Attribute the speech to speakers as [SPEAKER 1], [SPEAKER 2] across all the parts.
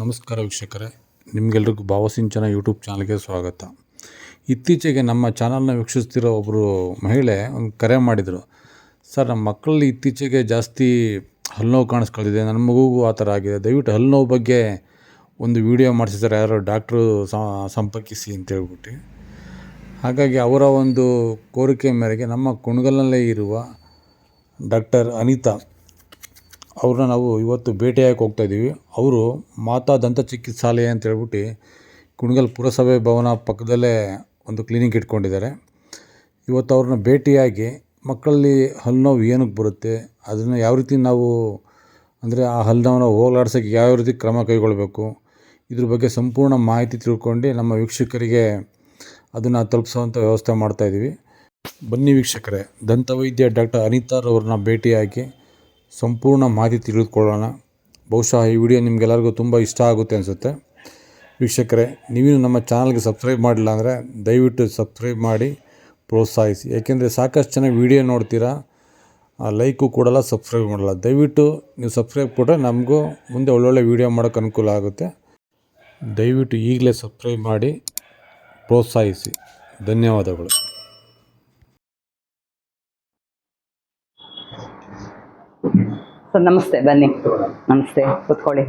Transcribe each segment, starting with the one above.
[SPEAKER 1] ನಮಸ್ಕಾರ ವೀಕ್ಷಕರೇ, ನಿಮಗೆಲ್ರಿಗೂ ಭಾವಸಿಂಚನ ಯೂಟ್ಯೂಬ್ ಚಾನಲ್ಗೆ ಸ್ವಾಗತ. ಇತ್ತೀಚೆಗೆ ನಮ್ಮ ಚಾನಲ್ನ ವೀಕ್ಷಿಸ್ತಿರೋ ಒಬ್ಬರು ಮಹಿಳೆ ಒಂದು ಕರೆ ಮಾಡಿದರು, ಸರ್, ನಮ್ಮ ಮಕ್ಕಳಲ್ಲಿ ಇತ್ತೀಚೆಗೆ ಜಾಸ್ತಿ ಹಲ್ಲು ನೋವು ಕಾಣಿಸ್ಕೊಳ್ತಿದೆ, ನನ್ನ ಮಗುಗೂ ಆ ಥರ ಆಗಿದೆ, ದಯವಿಟ್ಟು ಹಲ್ಲು ಬಗ್ಗೆ ಒಂದು ವಿಡಿಯೋ ಮಾಡಿಸಿದ್ದಾರೆ, ಯಾರೋ ಡಾಕ್ಟ್ರು ಸಂಪರ್ಕಿಸಿ ಅಂತ ಹೇಳ್ಬಿಟ್ಟು. ಹಾಗಾಗಿ ಅವರ ಒಂದು ಕೋರಿಕೆ ಮೇರೆಗೆ ನಮ್ಮ ಕುಣಗಲ್ನಲ್ಲೇ ಇರುವ ಡಾಕ್ಟರ್ ಅನಿತಾ ಅವ್ರನ್ನ ನಾವು ಇವತ್ತು ಭೇಟಿಯಾಗಿ ಹೋಗ್ತಾ ಇದ್ದೀವಿ ಅವರು ಮಾತಾ ದಂತ ಚಿಕಿತ್ಸಾಲಯ ಅಂತ ಹೇಳ್ಬಿಟ್ಟು ಕುಣಗಲ್ ಪುರಸಭೆ ಭವನ ಪಕ್ಕದಲ್ಲೇ ಒಂದು ಕ್ಲಿನಿಕ್ ಇಟ್ಕೊಂಡಿದ್ದಾರೆ. ಇವತ್ತು ಅವ್ರನ್ನ ಭೇಟಿಯಾಗಿ ಮಕ್ಕಳಲ್ಲಿ ಹಲ್ಲು ನೋವು ಏನಕ್ಕೆ ಬರುತ್ತೆ, ಅದನ್ನು ಯಾವ ರೀತಿ ನಾವು ಅಂದರೆ ಆ ಹಲ್ಲು ನೋವನ್ನ ಹೋಗಲಾಡ್ಸೋಕ್ಕೆ ಯಾವ ರೀತಿ ಕ್ರಮ ಕೈಗೊಳ್ಳಬೇಕು ಇದ್ರ ಬಗ್ಗೆ ಸಂಪೂರ್ಣ ಮಾಹಿತಿ ತಿಳ್ಕೊಂಡು ನಮ್ಮ ವೀಕ್ಷಕರಿಗೆ ಅದನ್ನು ತಲುಪಿಸೋವಂಥ ವ್ಯವಸ್ಥೆ ಮಾಡ್ತಾಯಿದ್ದೀವಿ ಬನ್ನಿ ವೀಕ್ಷಕರೇ, ದಂತವೈದ್ಯ ಡಾಕ್ಟರ್ ಅನಿತಾರವ್ರನ್ನ ಭೇಟಿಯಾಗಿ ಸಂಪೂರ್ಣ ಮಾಹಿತಿ ತಿಳಿದುಕೊಳ್ಳೋಣ. ಬಹುಶಃ ಈ ವಿಡಿಯೋ ನಿಮಗೆಲ್ಲರಿಗೂ ತುಂಬ ಇಷ್ಟ ಆಗುತ್ತೆ ಅನಿಸುತ್ತೆ. ವೀಕ್ಷಕರೇ ನೀವೇನು ನಮ್ಮ ಚಾನಲ್ಗೆ ಸಬ್ಸ್ಕ್ರೈಬ್ ಮಾಡಿಲ್ಲ ಅಂದರೆ ದಯವಿಟ್ಟು ಸಬ್ಸ್ಕ್ರೈಬ್ ಮಾಡಿ, ಪ್ರೋತ್ಸಾಹಿಸಿ. ಏಕೆಂದರೆ ಸಾಕಷ್ಟು ಜನ ವಿಡಿಯೋ ನೋಡ್ತೀರಾ ಲೈಕು ಕೊಡಲ್ಲ, ಸಬ್ಸ್ಕ್ರೈಬ್ ಮಾಡಲ್ಲ. ದಯವಿಟ್ಟು ನೀವು ಸಬ್ಸ್ಕ್ರೈಬ್ ಕೊಟ್ಟರೆ ನಮಗೂ ಮುಂದೆ ಒಳ್ಳೊಳ್ಳೆ ವೀಡಿಯೋ ಮಾಡೋಕ್ಕೆ ಅನುಕೂಲ ಆಗುತ್ತೆ. ದಯವಿಟ್ಟು ಈಗಲೇ ಸಬ್ಸ್ಕ್ರೈಬ್ ಮಾಡಿ, ಪ್ರೋತ್ಸಾಹಿಸಿ. ಧನ್ಯವಾದಗಳು.
[SPEAKER 2] ಸರ್ ನಮಸ್ತೆ ಬನ್ನಿ. ನಮಸ್ತೆ, ಕೂತ್ಕೊಳ್ಳಿ.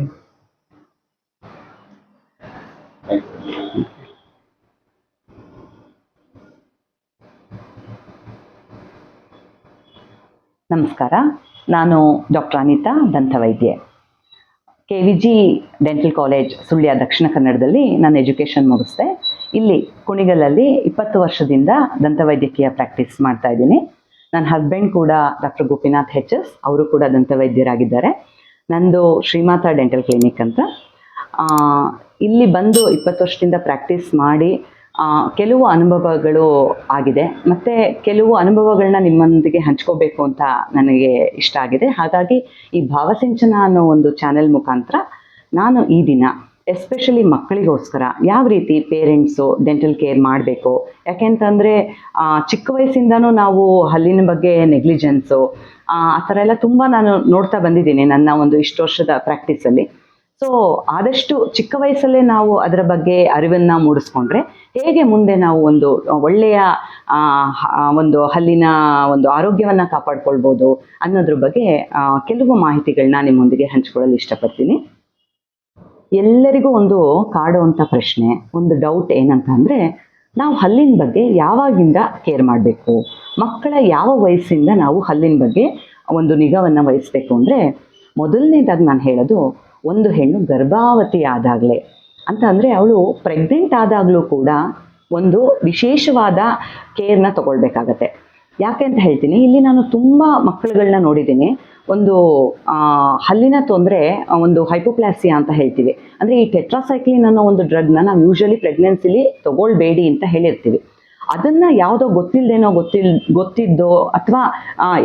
[SPEAKER 2] ನಮಸ್ಕಾರ. ನಾನು doctor Anita, ದಂತವೈದ್ಯೆ. K V G dental college, Sullia Dakshina ಕನ್ನಡದಲ್ಲಿ ನಾನು ಎಜುಕೇಷನ್ ಮುಗಿಸ್ದೆ. ಇಲ್ಲಿ ಕುಣಿಗಲಲ್ಲಿ ಇಪ್ಪತ್ತು ವರ್ಷದಿಂದ ದಂತವೈದ್ಯಕೀಯ ಪ್ರಾಕ್ಟೀಸ್ ಮಾಡ್ತಾ ಇದ್ದೀನಿ. ನನ್ನ ಹಸ್ಬೆಂಡ್ ಕೂಡ ಡಾಕ್ಟರ್ ಗೋಪಿನಾಥ್ ಹೆಚ್ ಎಸ್ ಅವರು ಕೂಡ ದಂತ ವೈದ್ಯರಾಗಿದ್ದಾರೆ. ನಂದು ಶ್ರೀಮಾತಾ ಡೆಂಟಲ್ ಕ್ಲಿನಿಕ್ ಅಂತ. ಇಲ್ಲಿ ಬಂದು ಇಪ್ಪತ್ತು ವರ್ಷದಿಂದ ಪ್ರಾಕ್ಟೀಸ್ ಮಾಡಿ ಕೆಲವು ಅನುಭವಗಳು ಆಗಿದೆ. ಮತ್ತು ಕೆಲವು ಅನುಭವಗಳನ್ನ ನಿಮ್ಮೊಂದಿಗೆ ಹಂಚ್ಕೋಬೇಕು ಅಂತ ನನಗೆ ಇಷ್ಟ ಆಗಿದೆ. ಹಾಗಾಗಿ ಈ ಭಾವಸಿಂಚನ ಅನ್ನೋ ಒಂದು ಚಾನೆಲ್ ಮುಖಾಂತರ ನಾನು ಈ ದಿನ ಎಸ್ಪೆಷಲಿ ಮಕ್ಕಳಿಗೋಸ್ಕರ ಯಾವ ರೀತಿ ಪೇರೆಂಟ್ಸು ಡೆಂಟಲ್ ಕೇರ್ ಮಾಡಬೇಕು? ಯಾಕೆಂತಂದರೆ ಚಿಕ್ಕ ವಯಸ್ಸಿಂದನೂ ನಾವು ಹಲ್ಲಿನ ಬಗ್ಗೆ ನೆಗ್ಲಿಜೆನ್ಸು ಆ ಥರ ಎಲ್ಲ ತುಂಬ ನಾನು ನೋಡ್ತಾ ಬಂದಿದ್ದೀನಿ ನನ್ನ ಒಂದು ಇಷ್ಟು ವರ್ಷದ ಪ್ರಾಕ್ಟೀಸಲ್ಲಿ ಸೊ ಆದಷ್ಟು ಚಿಕ್ಕ ವಯಸ್ಸಲ್ಲೇ ನಾವು ಅದರ ಬಗ್ಗೆ ಅರಿವನ್ನು ಮೂಡಿಸ್ಕೊಂಡ್ರೆ ಹೇಗೆ ಮುಂದೆ ನಾವು ಒಂದು ಒಳ್ಳೆಯ ಒಂದು ಹಲ್ಲಿನ ಒಂದು ಆರೋಗ್ಯವನ್ನು ಕಾಪಾಡ್ಕೊಳ್ಬೋದು ಅನ್ನೋದ್ರ ಬಗ್ಗೆ ಕೆಲವು ಮಾಹಿತಿಗಳನ್ನ ನಿಮ್ಮೊಂದಿಗೆ ಹಂಚ್ಕೊಳ್ಳಲು ಇಷ್ಟಪಡ್ತೀನಿ. ಎಲ್ಲರಿಗೂ ಒಂದು ಕಾಡುವಂಥ ಪ್ರಶ್ನೆ, ಒಂದು ಡೌಟ್ ಏನಂತ ಅಂದರೆ ನಾವು ಹಲ್ಲಿನ ಬಗ್ಗೆ ಯಾವಾಗಿಂದ ಕೇರ್ ಮಾಡಬೇಕು? ಮಕ್ಕಳ ಯಾವ ವಯಸ್ಸಿಂದ ನಾವು ಹಲ್ಲಿನ ಬಗ್ಗೆ ಒಂದು ನಿಗಾವನ್ನು ವಹಿಸ್ಬೇಕು ಅಂದರೆ, ಮೊದಲನೇದಾಗಿ ನಾನು ಹೇಳೋದು, ಒಂದು ಹೆಣ್ಣು ಗರ್ಭಾವತಿ ಆದಾಗಲೇ. ಅಂತ ಅಂದರೆ ಅವಳು ಪ್ರೆಗ್ನೆಂಟ್ ಆದಾಗಲೂ ಕೂಡ ಒಂದು ವಿಶೇಷವಾದ ಕೇರ್ನ ತಗೊಳ್ಬೇಕಾಗತ್ತೆ. ಯಾಕೆ ಅಂತ ಹೇಳ್ತೀನಿ, ಇಲ್ಲಿ ನಾನು ತುಂಬ ಮಕ್ಕಳುಗಳನ್ನ ನೋಡಿದ್ದೀನಿ. ಒಂದು ಹಲ್ಲಿನ ತೊಂದರೆ ಒಂದು ಹೈಪೋಪ್ಲಾಸಿಯಾ ಅಂತ ಹೇಳ್ತೀವಿ. ಅಂದರೆ ಈ ಟೆಟ್ರಾಸೈಕ್ಲಿನ್ ಅನ್ನೋ ಒಂದು ಡ್ರಗ್ನ ನಾವು ಯೂಶಲಿ ಪ್ರೆಗ್ನೆನ್ಸಿಲಿ ತೊಗೊಳ್ಬೇಡಿ ಅಂತ ಹೇಳಿರ್ತೀವಿ. ಅದನ್ನು ಯಾವುದೋ ಗೊತ್ತಿಲ್ಲದೇನೋ ಗೊತ್ತಿಲ್, ಗೊತ್ತಿದ್ದೋ ಅಥವಾ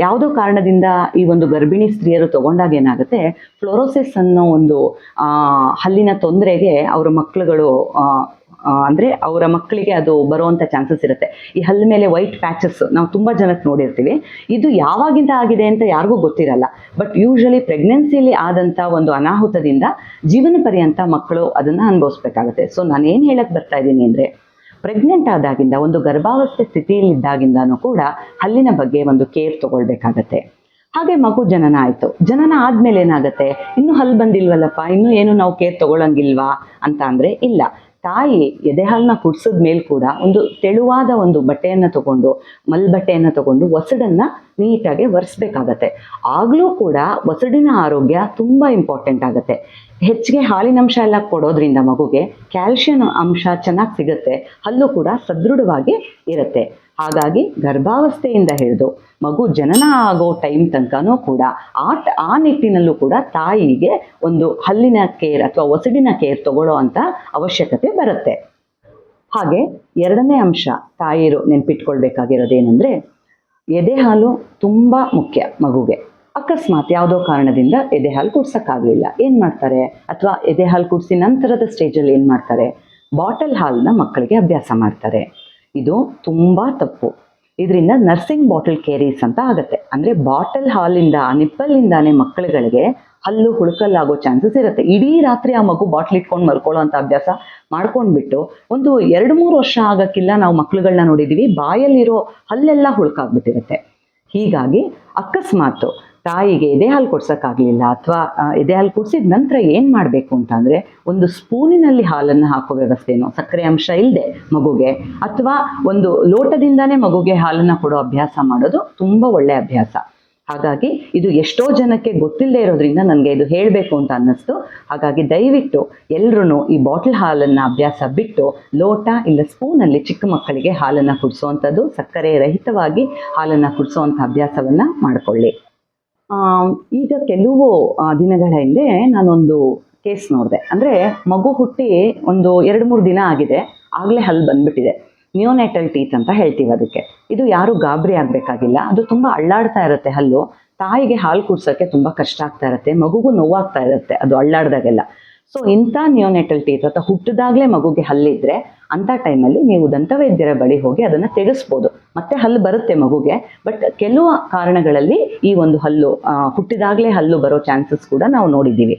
[SPEAKER 2] ಯಾವುದೋ ಕಾರಣದಿಂದ ಈ ಒಂದು ಗರ್ಭಿಣಿ ಸ್ತ್ರೀಯರು ತಗೊಂಡಾಗ ಏನಾಗುತ್ತೆ ಫ್ಲೋರೋಸಿಸ್ ಅನ್ನೋ ಒಂದು ಹಲ್ಲಿನ ತೊಂದರೆಗೆ ಅವರ ಮಕ್ಕಳುಗಳು ಅಂದ್ರೆ ಅವರ ಮಕ್ಕಳಿಗೆ ಅದು ಬರುವಂತ ಚಾನ್ಸಸ್ ಇರುತ್ತೆ. ಈ ಹಲ್ಲು ಮೇಲೆ ವೈಟ್ ಪ್ಯಾಚಸ್ ನಾವು ತುಂಬಾ ಜನಕ್ಕೆ ನೋಡಿರ್ತೀವಿ. ಇದು ಯಾವಾಗಿಂದ ಆಗಿದೆ ಅಂತ ಯಾರಿಗೂ ಗೊತ್ತಿರಲ್ಲ. ಬಟ್ ಯೂಶಲಿ ಪ್ರೆಗ್ನೆನ್ಸಿಯಲ್ಲಿ ಆದಂತ ಒಂದು ಅನಾಹುತದಿಂದ ಜೀವನ ಪರ್ಯಂತ ಮಕ್ಕಳು ಅದನ್ನ ಅನುಭವಿಸ್ಬೇಕಾಗುತ್ತೆ. ಸೊ ನಾನು ಏನು ಹೇಳಕ್ ಬರ್ತಾ ಇದ್ದೀನಿ ಅಂದ್ರೆ ಪ್ರೆಗ್ನೆಂಟ್ ಆದಾಗಿಂದ, ಒಂದು ಗರ್ಭಾವಸ್ಥೆ ಸ್ಥಿತಿಯಲ್ಲಿದ್ದಾಗಿಂದನೂ ಕೂಡ ಹಲ್ಲಿನ ಬಗ್ಗೆ ಒಂದು ಕೇರ್ ತಗೊಳ್ಬೇಕಾಗತ್ತೆ. ಹಾಗೆ ಮಗು ಜನನ ಆಯಿತು. ಜನನ ಆದ್ಮೇಲೆ ಏನಾಗುತ್ತೆ? ಇನ್ನೂ ಹಲ್ಲು ಬಂದಿಲ್ವಲ್ಲಪ್ಪ? ಇನ್ನೂ ಏನು ನಾವು ಕೇರ್ ತಗೊಳಂಗಿಲ್ವಾ? ಅಂತ ಅಂದ್ರೆ ಇಲ್ಲ. ತಾಯಿ ಎದೆಹಾಲನ್ನ ಕುಡ್ಸಿದ ಮೇಲೆ ಕೂಡ ಒಂದು ತೆಳುವಾದ ಒಂದು ಬಟ್ಟೆಯನ್ನು ತಗೊಂಡು, ಮಲ್ಬಟ್ಟೆಯನ್ನು ತಗೊಂಡು ಒಸಡನ್ನು ನೀಟಾಗಿ ಒರೆಸ್ಬೇಕಾಗತ್ತೆ. ಆಗಲೂ ಕೂಡ ಒಸಡಿನ ಆರೋಗ್ಯ ತುಂಬ ಇಂಪಾರ್ಟೆಂಟ್ ಆಗುತ್ತೆ. ಹೆಚ್ಚಿಗೆ ಹಾಲಿನ ಅಂಶ ಎಲ್ಲ ಕೊಡೋದ್ರಿಂದ ಮಗುಗೆ ಕ್ಯಾಲ್ಶಿಯಂ ಅಂಶ ಚೆನ್ನಾಗಿ ಸಿಗುತ್ತೆ. ಹಲ್ಲು ಕೂಡ ಸದೃಢವಾಗಿ ಇರುತ್ತೆ. ಹಾಗಾಗಿ ಗರ್ಭಾವಸ್ಥೆಯಿಂದ ಹಿಡಿದು ಮಗು ಜನನ ಆಗೋ ಟೈಮ್ ತನಕನೂ ಕೂಡ ಆ ಆ ನಿಟ್ಟಿನಲ್ಲೂ ಕೂಡ ತಾಯಿಗೆ ಒಂದು ಹಲ್ಲಿನ ಕೇರ್ ಅಥವಾ ಒಸಡಿನ ಕೇರ್ ತಗೊಳ್ಳೋ ಅಂತ ಅವಶ್ಯಕತೆ ಬರುತ್ತೆ. ಹಾಗೆ ಎರಡನೇ ಅಂಶ ತಾಯಿರು ನೆನ್ಪಿಟ್ಕೊಳ್ಬೇಕಾಗಿರೋದೇನೆಂದರೆ ಎದೆ ಹಾಲು ತುಂಬ ಮುಖ್ಯ ಮಗುಗೆ. ಅಕಸ್ಮಾತ್ ಯಾವುದೋ ಕಾರಣದಿಂದ ಎದೆ ಹಾಲು ಕುಡ್ಸೋಕ್ಕಾಗಲಿಲ್ಲ. ಏನು ಮಾಡ್ತಾರೆ? ಅಥವಾ ಎದೆ ಹಾಲು ಕುಡಿಸಿ ನಂತರದ ಸ್ಟೇಜಲ್ಲಿ ಏನು ಮಾಡ್ತಾರೆ? ಬಾಟಲ್ ಹಾಲನ್ನ ಮಕ್ಕಳಿಗೆ ಅಭ್ಯಾಸ ಮಾಡ್ತಾರೆ. ಇದು ತುಂಬ ತಪ್ಪು. ಇದರಿಂದ ನರ್ಸಿಂಗ್ ಬಾಟಲ್ ಕೇರೀಸ್ ಅಂತ ಆಗುತ್ತೆ. ಅಂದರೆ ಬಾಟಲ್ ಹಾಲಿಂದ ನಿಪ್ಪಲ್ಲಿಂದಾನೇ ಮಕ್ಕಳುಗಳಿಗೆ ಹಲ್ಲು ಹುಳುಕಲ್ಲಾಗೋ ಚಾನ್ಸಸ್ ಇರುತ್ತೆ. ಇಡೀ ರಾತ್ರಿ ಆ ಮಗು ಬಾಟ್ಲ್ ಇಟ್ಕೊಂಡು ಮಲ್ಕೊಳ್ಳೋ ಅಂತ ಅಭ್ಯಾಸ ಮಾಡ್ಕೊಂಡ್ಬಿಟ್ಟು ಒಂದು ಎರಡು ಮೂರು ವರ್ಷ ಆಗೋಕ್ಕಿಲ್ಲ ನಾವು ಮಕ್ಳುಗಳನ್ನ ನೋಡಿದ್ದೀವಿ ಬಾಯಲ್ಲಿರೋ ಹಲ್ಲೆಲ್ಲ ಹುಳುಕಾಗ್ಬಿಟ್ಟಿರುತ್ತೆ. ಹೀಗಾಗಿ ಅಕಸ್ಮಾತು ತಾಯಿಗೆ ಎದೆ ಹಾಲು ಕೊಡ್ಸೋಕ್ಕಾಗಲಿಲ್ಲ ಅಥವಾ ಎದೆ ಹಾಲು ಕುಡಿಸಿದ ನಂತರ ಏನು ಮಾಡಬೇಕು ಅಂತಂದರೆ ಒಂದು ಸ್ಪೂನಿನಲ್ಲಿ ಹಾಲನ್ನು ಹಾಕೋ ವ್ಯವಸ್ಥೆನೋ, ಸಕ್ಕರೆ ಅಂಶ ಇಲ್ಲದೆ ಮಗುಗೆ, ಅಥವಾ ಒಂದು ಲೋಟದಿಂದನೇ ಮಗುಗೆ ಹಾಲನ್ನು ಕೊಡೋ ಅಭ್ಯಾಸ ಮಾಡೋದು ತುಂಬ ಒಳ್ಳೆಯ ಅಭ್ಯಾಸ. ಹಾಗಾಗಿ ಇದು ಎಷ್ಟೋ ಜನಕ್ಕೆ ಗೊತ್ತಿಲ್ಲದೆ ಇರೋದ್ರಿಂದ ನನಗೆ ಇದು ಹೇಳಬೇಕು ಅಂತ ಅನ್ನಿಸ್ತು. ಹಾಗಾಗಿ ದಯವಿಟ್ಟು ಎಲ್ಲರೂ ಈ ಬಾಟಲ್ ಹಾಲನ್ನು ಅಭ್ಯಾಸ ಬಿಟ್ಟು ಲೋಟ ಇಲ್ಲ ಸ್ಪೂನಲ್ಲಿ ಚಿಕ್ಕ ಮಕ್ಕಳಿಗೆ ಹಾಲನ್ನು ಕುಡಿಸುವಂಥದ್ದು ಸಕ್ಕರೆ ರಹಿತವಾಗಿ ಹಾಲನ್ನು ಕುಡಿಸುವಂಥ ಅಭ್ಯಾಸವನ್ನು ಮಾಡಿಕೊಳ್ಳಿ. ಈಗ ಕೆಲವು ದಿನಗಳ ಹಿಂದೆ ನಾನೊಂದು ಕೇಸ್ ನೋಡಿದೆ. ಅಂದರೆ ಮಗು ಹುಟ್ಟಿ ಒಂದು ಎರಡು ಮೂರು ದಿನ ಆಗಿದೆ. ಆಗಲೇ ಹಲ್ಲು ಬಂದ್ಬಿಟ್ಟಿದೆ. ನ್ಯೂನೆಟಲ್ ಟೀತ್ ಅಂತ ಹೇಳ್ತೀವಿ ಅದಕ್ಕೆ. ಇದು ಯಾರೂ ಗಾಬರಿ ಆಗಬೇಕಾಗಿಲ್ಲ. ಅದು ತುಂಬ ಅಳ್ಳಾಡ್ತಾ ಇರುತ್ತೆ ಹಲ್ಲು. ತಾಯಿಗೆ ಹಾಲು ಕುಡ್ಸೋಕ್ಕೆ ತುಂಬ ಕಷ್ಟ ಆಗ್ತಾ ಇರುತ್ತೆ. ಮಗುಗೂ ನೋವಾಗ್ತಾ ಇರುತ್ತೆ. ಅದು ಅಳ್ಳಾಡ್ದಾಗೆಲ್ಲ. ಸೊ ಇಂಥ ನಿಯೋನೆಟಲ್ ಟೀತ್ ಅಥವಾ ಹುಟ್ಟಿದಾಗಲೇ ಮಗುಗೆ ಹಲ್ಲಿದ್ರೆ ಅಂಥ ಟೈಮಲ್ಲಿ ನೀವು ದಂತವೈದ್ಯರ ಬಳಿ ಹೋಗಿ ಅದನ್ನು ತೆಗೆಸ್ಬೋದು. ಮತ್ತೆ ಹಲ್ಲು ಬರುತ್ತೆ ಮಗುಗೆ ಬಟ್ ಕೆಲವು ಕಾರಣಗಳಲ್ಲಿ ಈ ಒಂದು ಹಲ್ಲು ಹುಟ್ಟಿದಾಗಲೇ ಹಲ್ಲು ಬರೋ ಚಾನ್ಸಸ್ ಕೂಡ ನಾವು ನೋಡಿದ್ದೀವಿ.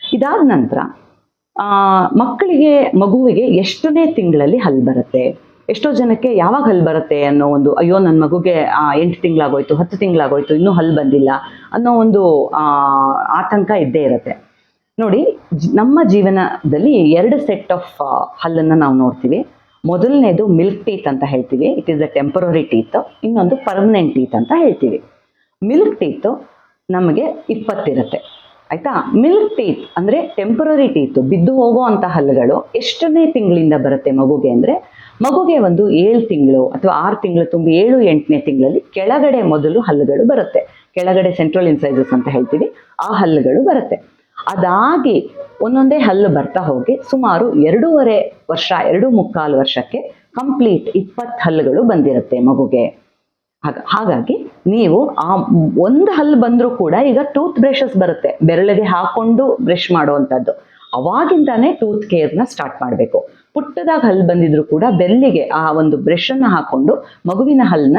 [SPEAKER 2] ಇದಾದ ನಂತರ ಮಕ್ಕಳಿಗೆ, ಮಗುವಿಗೆ ಎಷ್ಟನೇ ತಿಂಗಳಲ್ಲಿ ಹಲ್ಲು ಬರುತ್ತೆ? ಎಷ್ಟೋ ಜನಕ್ಕೆ ಯಾವಾಗ ಹಲ್ಲು ಬರುತ್ತೆ ಅನ್ನೋ ಒಂದು, ಅಯ್ಯೋ ನನ್ನ ಮಗುಗೆ ಎಂಟು ತಿಂಗಳಾಗೋಯ್ತು, ಹತ್ತು ತಿಂಗಳಾಗೋಯ್ತು, ಇನ್ನೂ ಹಲ್ಲು ಬಂದಿಲ್ಲ ಅನ್ನೋ ಒಂದು ಆತಂಕ ಇದ್ದೇ ಇರುತ್ತೆ. ನೋಡಿ ನಮ್ಮ ಜೀವನದಲ್ಲಿ ಎರಡು ಸೆಟ್ ಆಫ್ ಹಲ್ಲನ್ನು ನಾವು ನೋಡ್ತೀವಿ. ಮೊದಲನೇದು ಮಿಲ್ಕ್ ಟೀತ್ ಅಂತ ಹೇಳ್ತೀವಿ. It is a temporary teeth ಇನ್ನೊಂದು ಪರ್ಮನೆಂಟ್ ಟೀತ್ ಅಂತ ಹೇಳ್ತೀವಿ. ಮಿಲ್ಕ್ ಟೀತ್ ನಮಗೆ ಇಪ್ಪತ್ತಿರುತ್ತೆ. ಆಯ್ತಾ? ಮಿಲ್ಕ್ ಟೀತ್ ಅಂದರೆ ಟೆಂಪರರಿ ಟೀತ್ ಬಿದ್ದು ಹೋಗೋ ಅಂಥ ಹಲ್ಲುಗಳು ಎಷ್ಟನೇ ತಿಂಗಳಿಂದ ಬರುತ್ತೆ ಮಗುಗೆ ಅಂದರೆ, ಮಗುಗೆ ಒಂದು ಏಳು ತಿಂಗಳು ಅಥವಾ ಆರು ತಿಂಗಳು ತುಂಬಿ ಏಳು ಎಂಟನೇ ತಿಂಗಳಲ್ಲಿ ಕೆಳಗಡೆ ಮೊದಲು ಹಲ್ಲುಗಳು ಬರುತ್ತೆ. ಕೆಳಗಡೆ ಸೆಂಟ್ರಲ್ ಇನ್ಸೈಸಸ್ ಅಂತ ಹೇಳ್ತೀವಿ. ಆ ಹಲ್ಲುಗಳು ಬರುತ್ತೆ. ಅದಾಗಿ ಒಂದೊಂದೇ ಹಲ್ಲು ಬರ್ತಾ ಹೋಗಿ ಸುಮಾರು ಎರಡೂವರೆ ವರ್ಷ, ಎರಡು ಮುಕ್ಕಾಲು ವರ್ಷಕ್ಕೆ ಕಂಪ್ಲೀಟ್ ಇಪ್ಪತ್ತು ಹಲ್ಲುಗಳು ಬಂದಿರುತ್ತೆ ಮಗುಗೆ. ಹಾಗ, ಹಾಗಾಗಿ ನೀವು ಆ ಒಂದು ಹಲ್ಲು ಬಂದರೂ ಕೂಡ ಈಗ ಟೂತ್ ಬ್ರಷಸ್ ಬರುತ್ತೆ. ಬೆರಳಿಗೆ ಹಾಕೊಂಡು ಬ್ರಷ್ ಮಾಡುವಂಥದ್ದು. ಅವಾಗಿಂದಾನೇ ಟೂತ್ ಕೇರ್ನ ಸ್ಟಾರ್ಟ್ ಮಾಡಬೇಕು. ಪುಟ್ಟದಾಗ ಹಲ್ಲು ಬಂದಿದ್ರು ಕೂಡ ಬೆಲ್ಲಿಗೆ ಆ ಒಂದು ಬ್ರಷನ್ನು ಹಾಕೊಂಡು ಮಗುವಿನ ಹಲ್ಲನ್ನ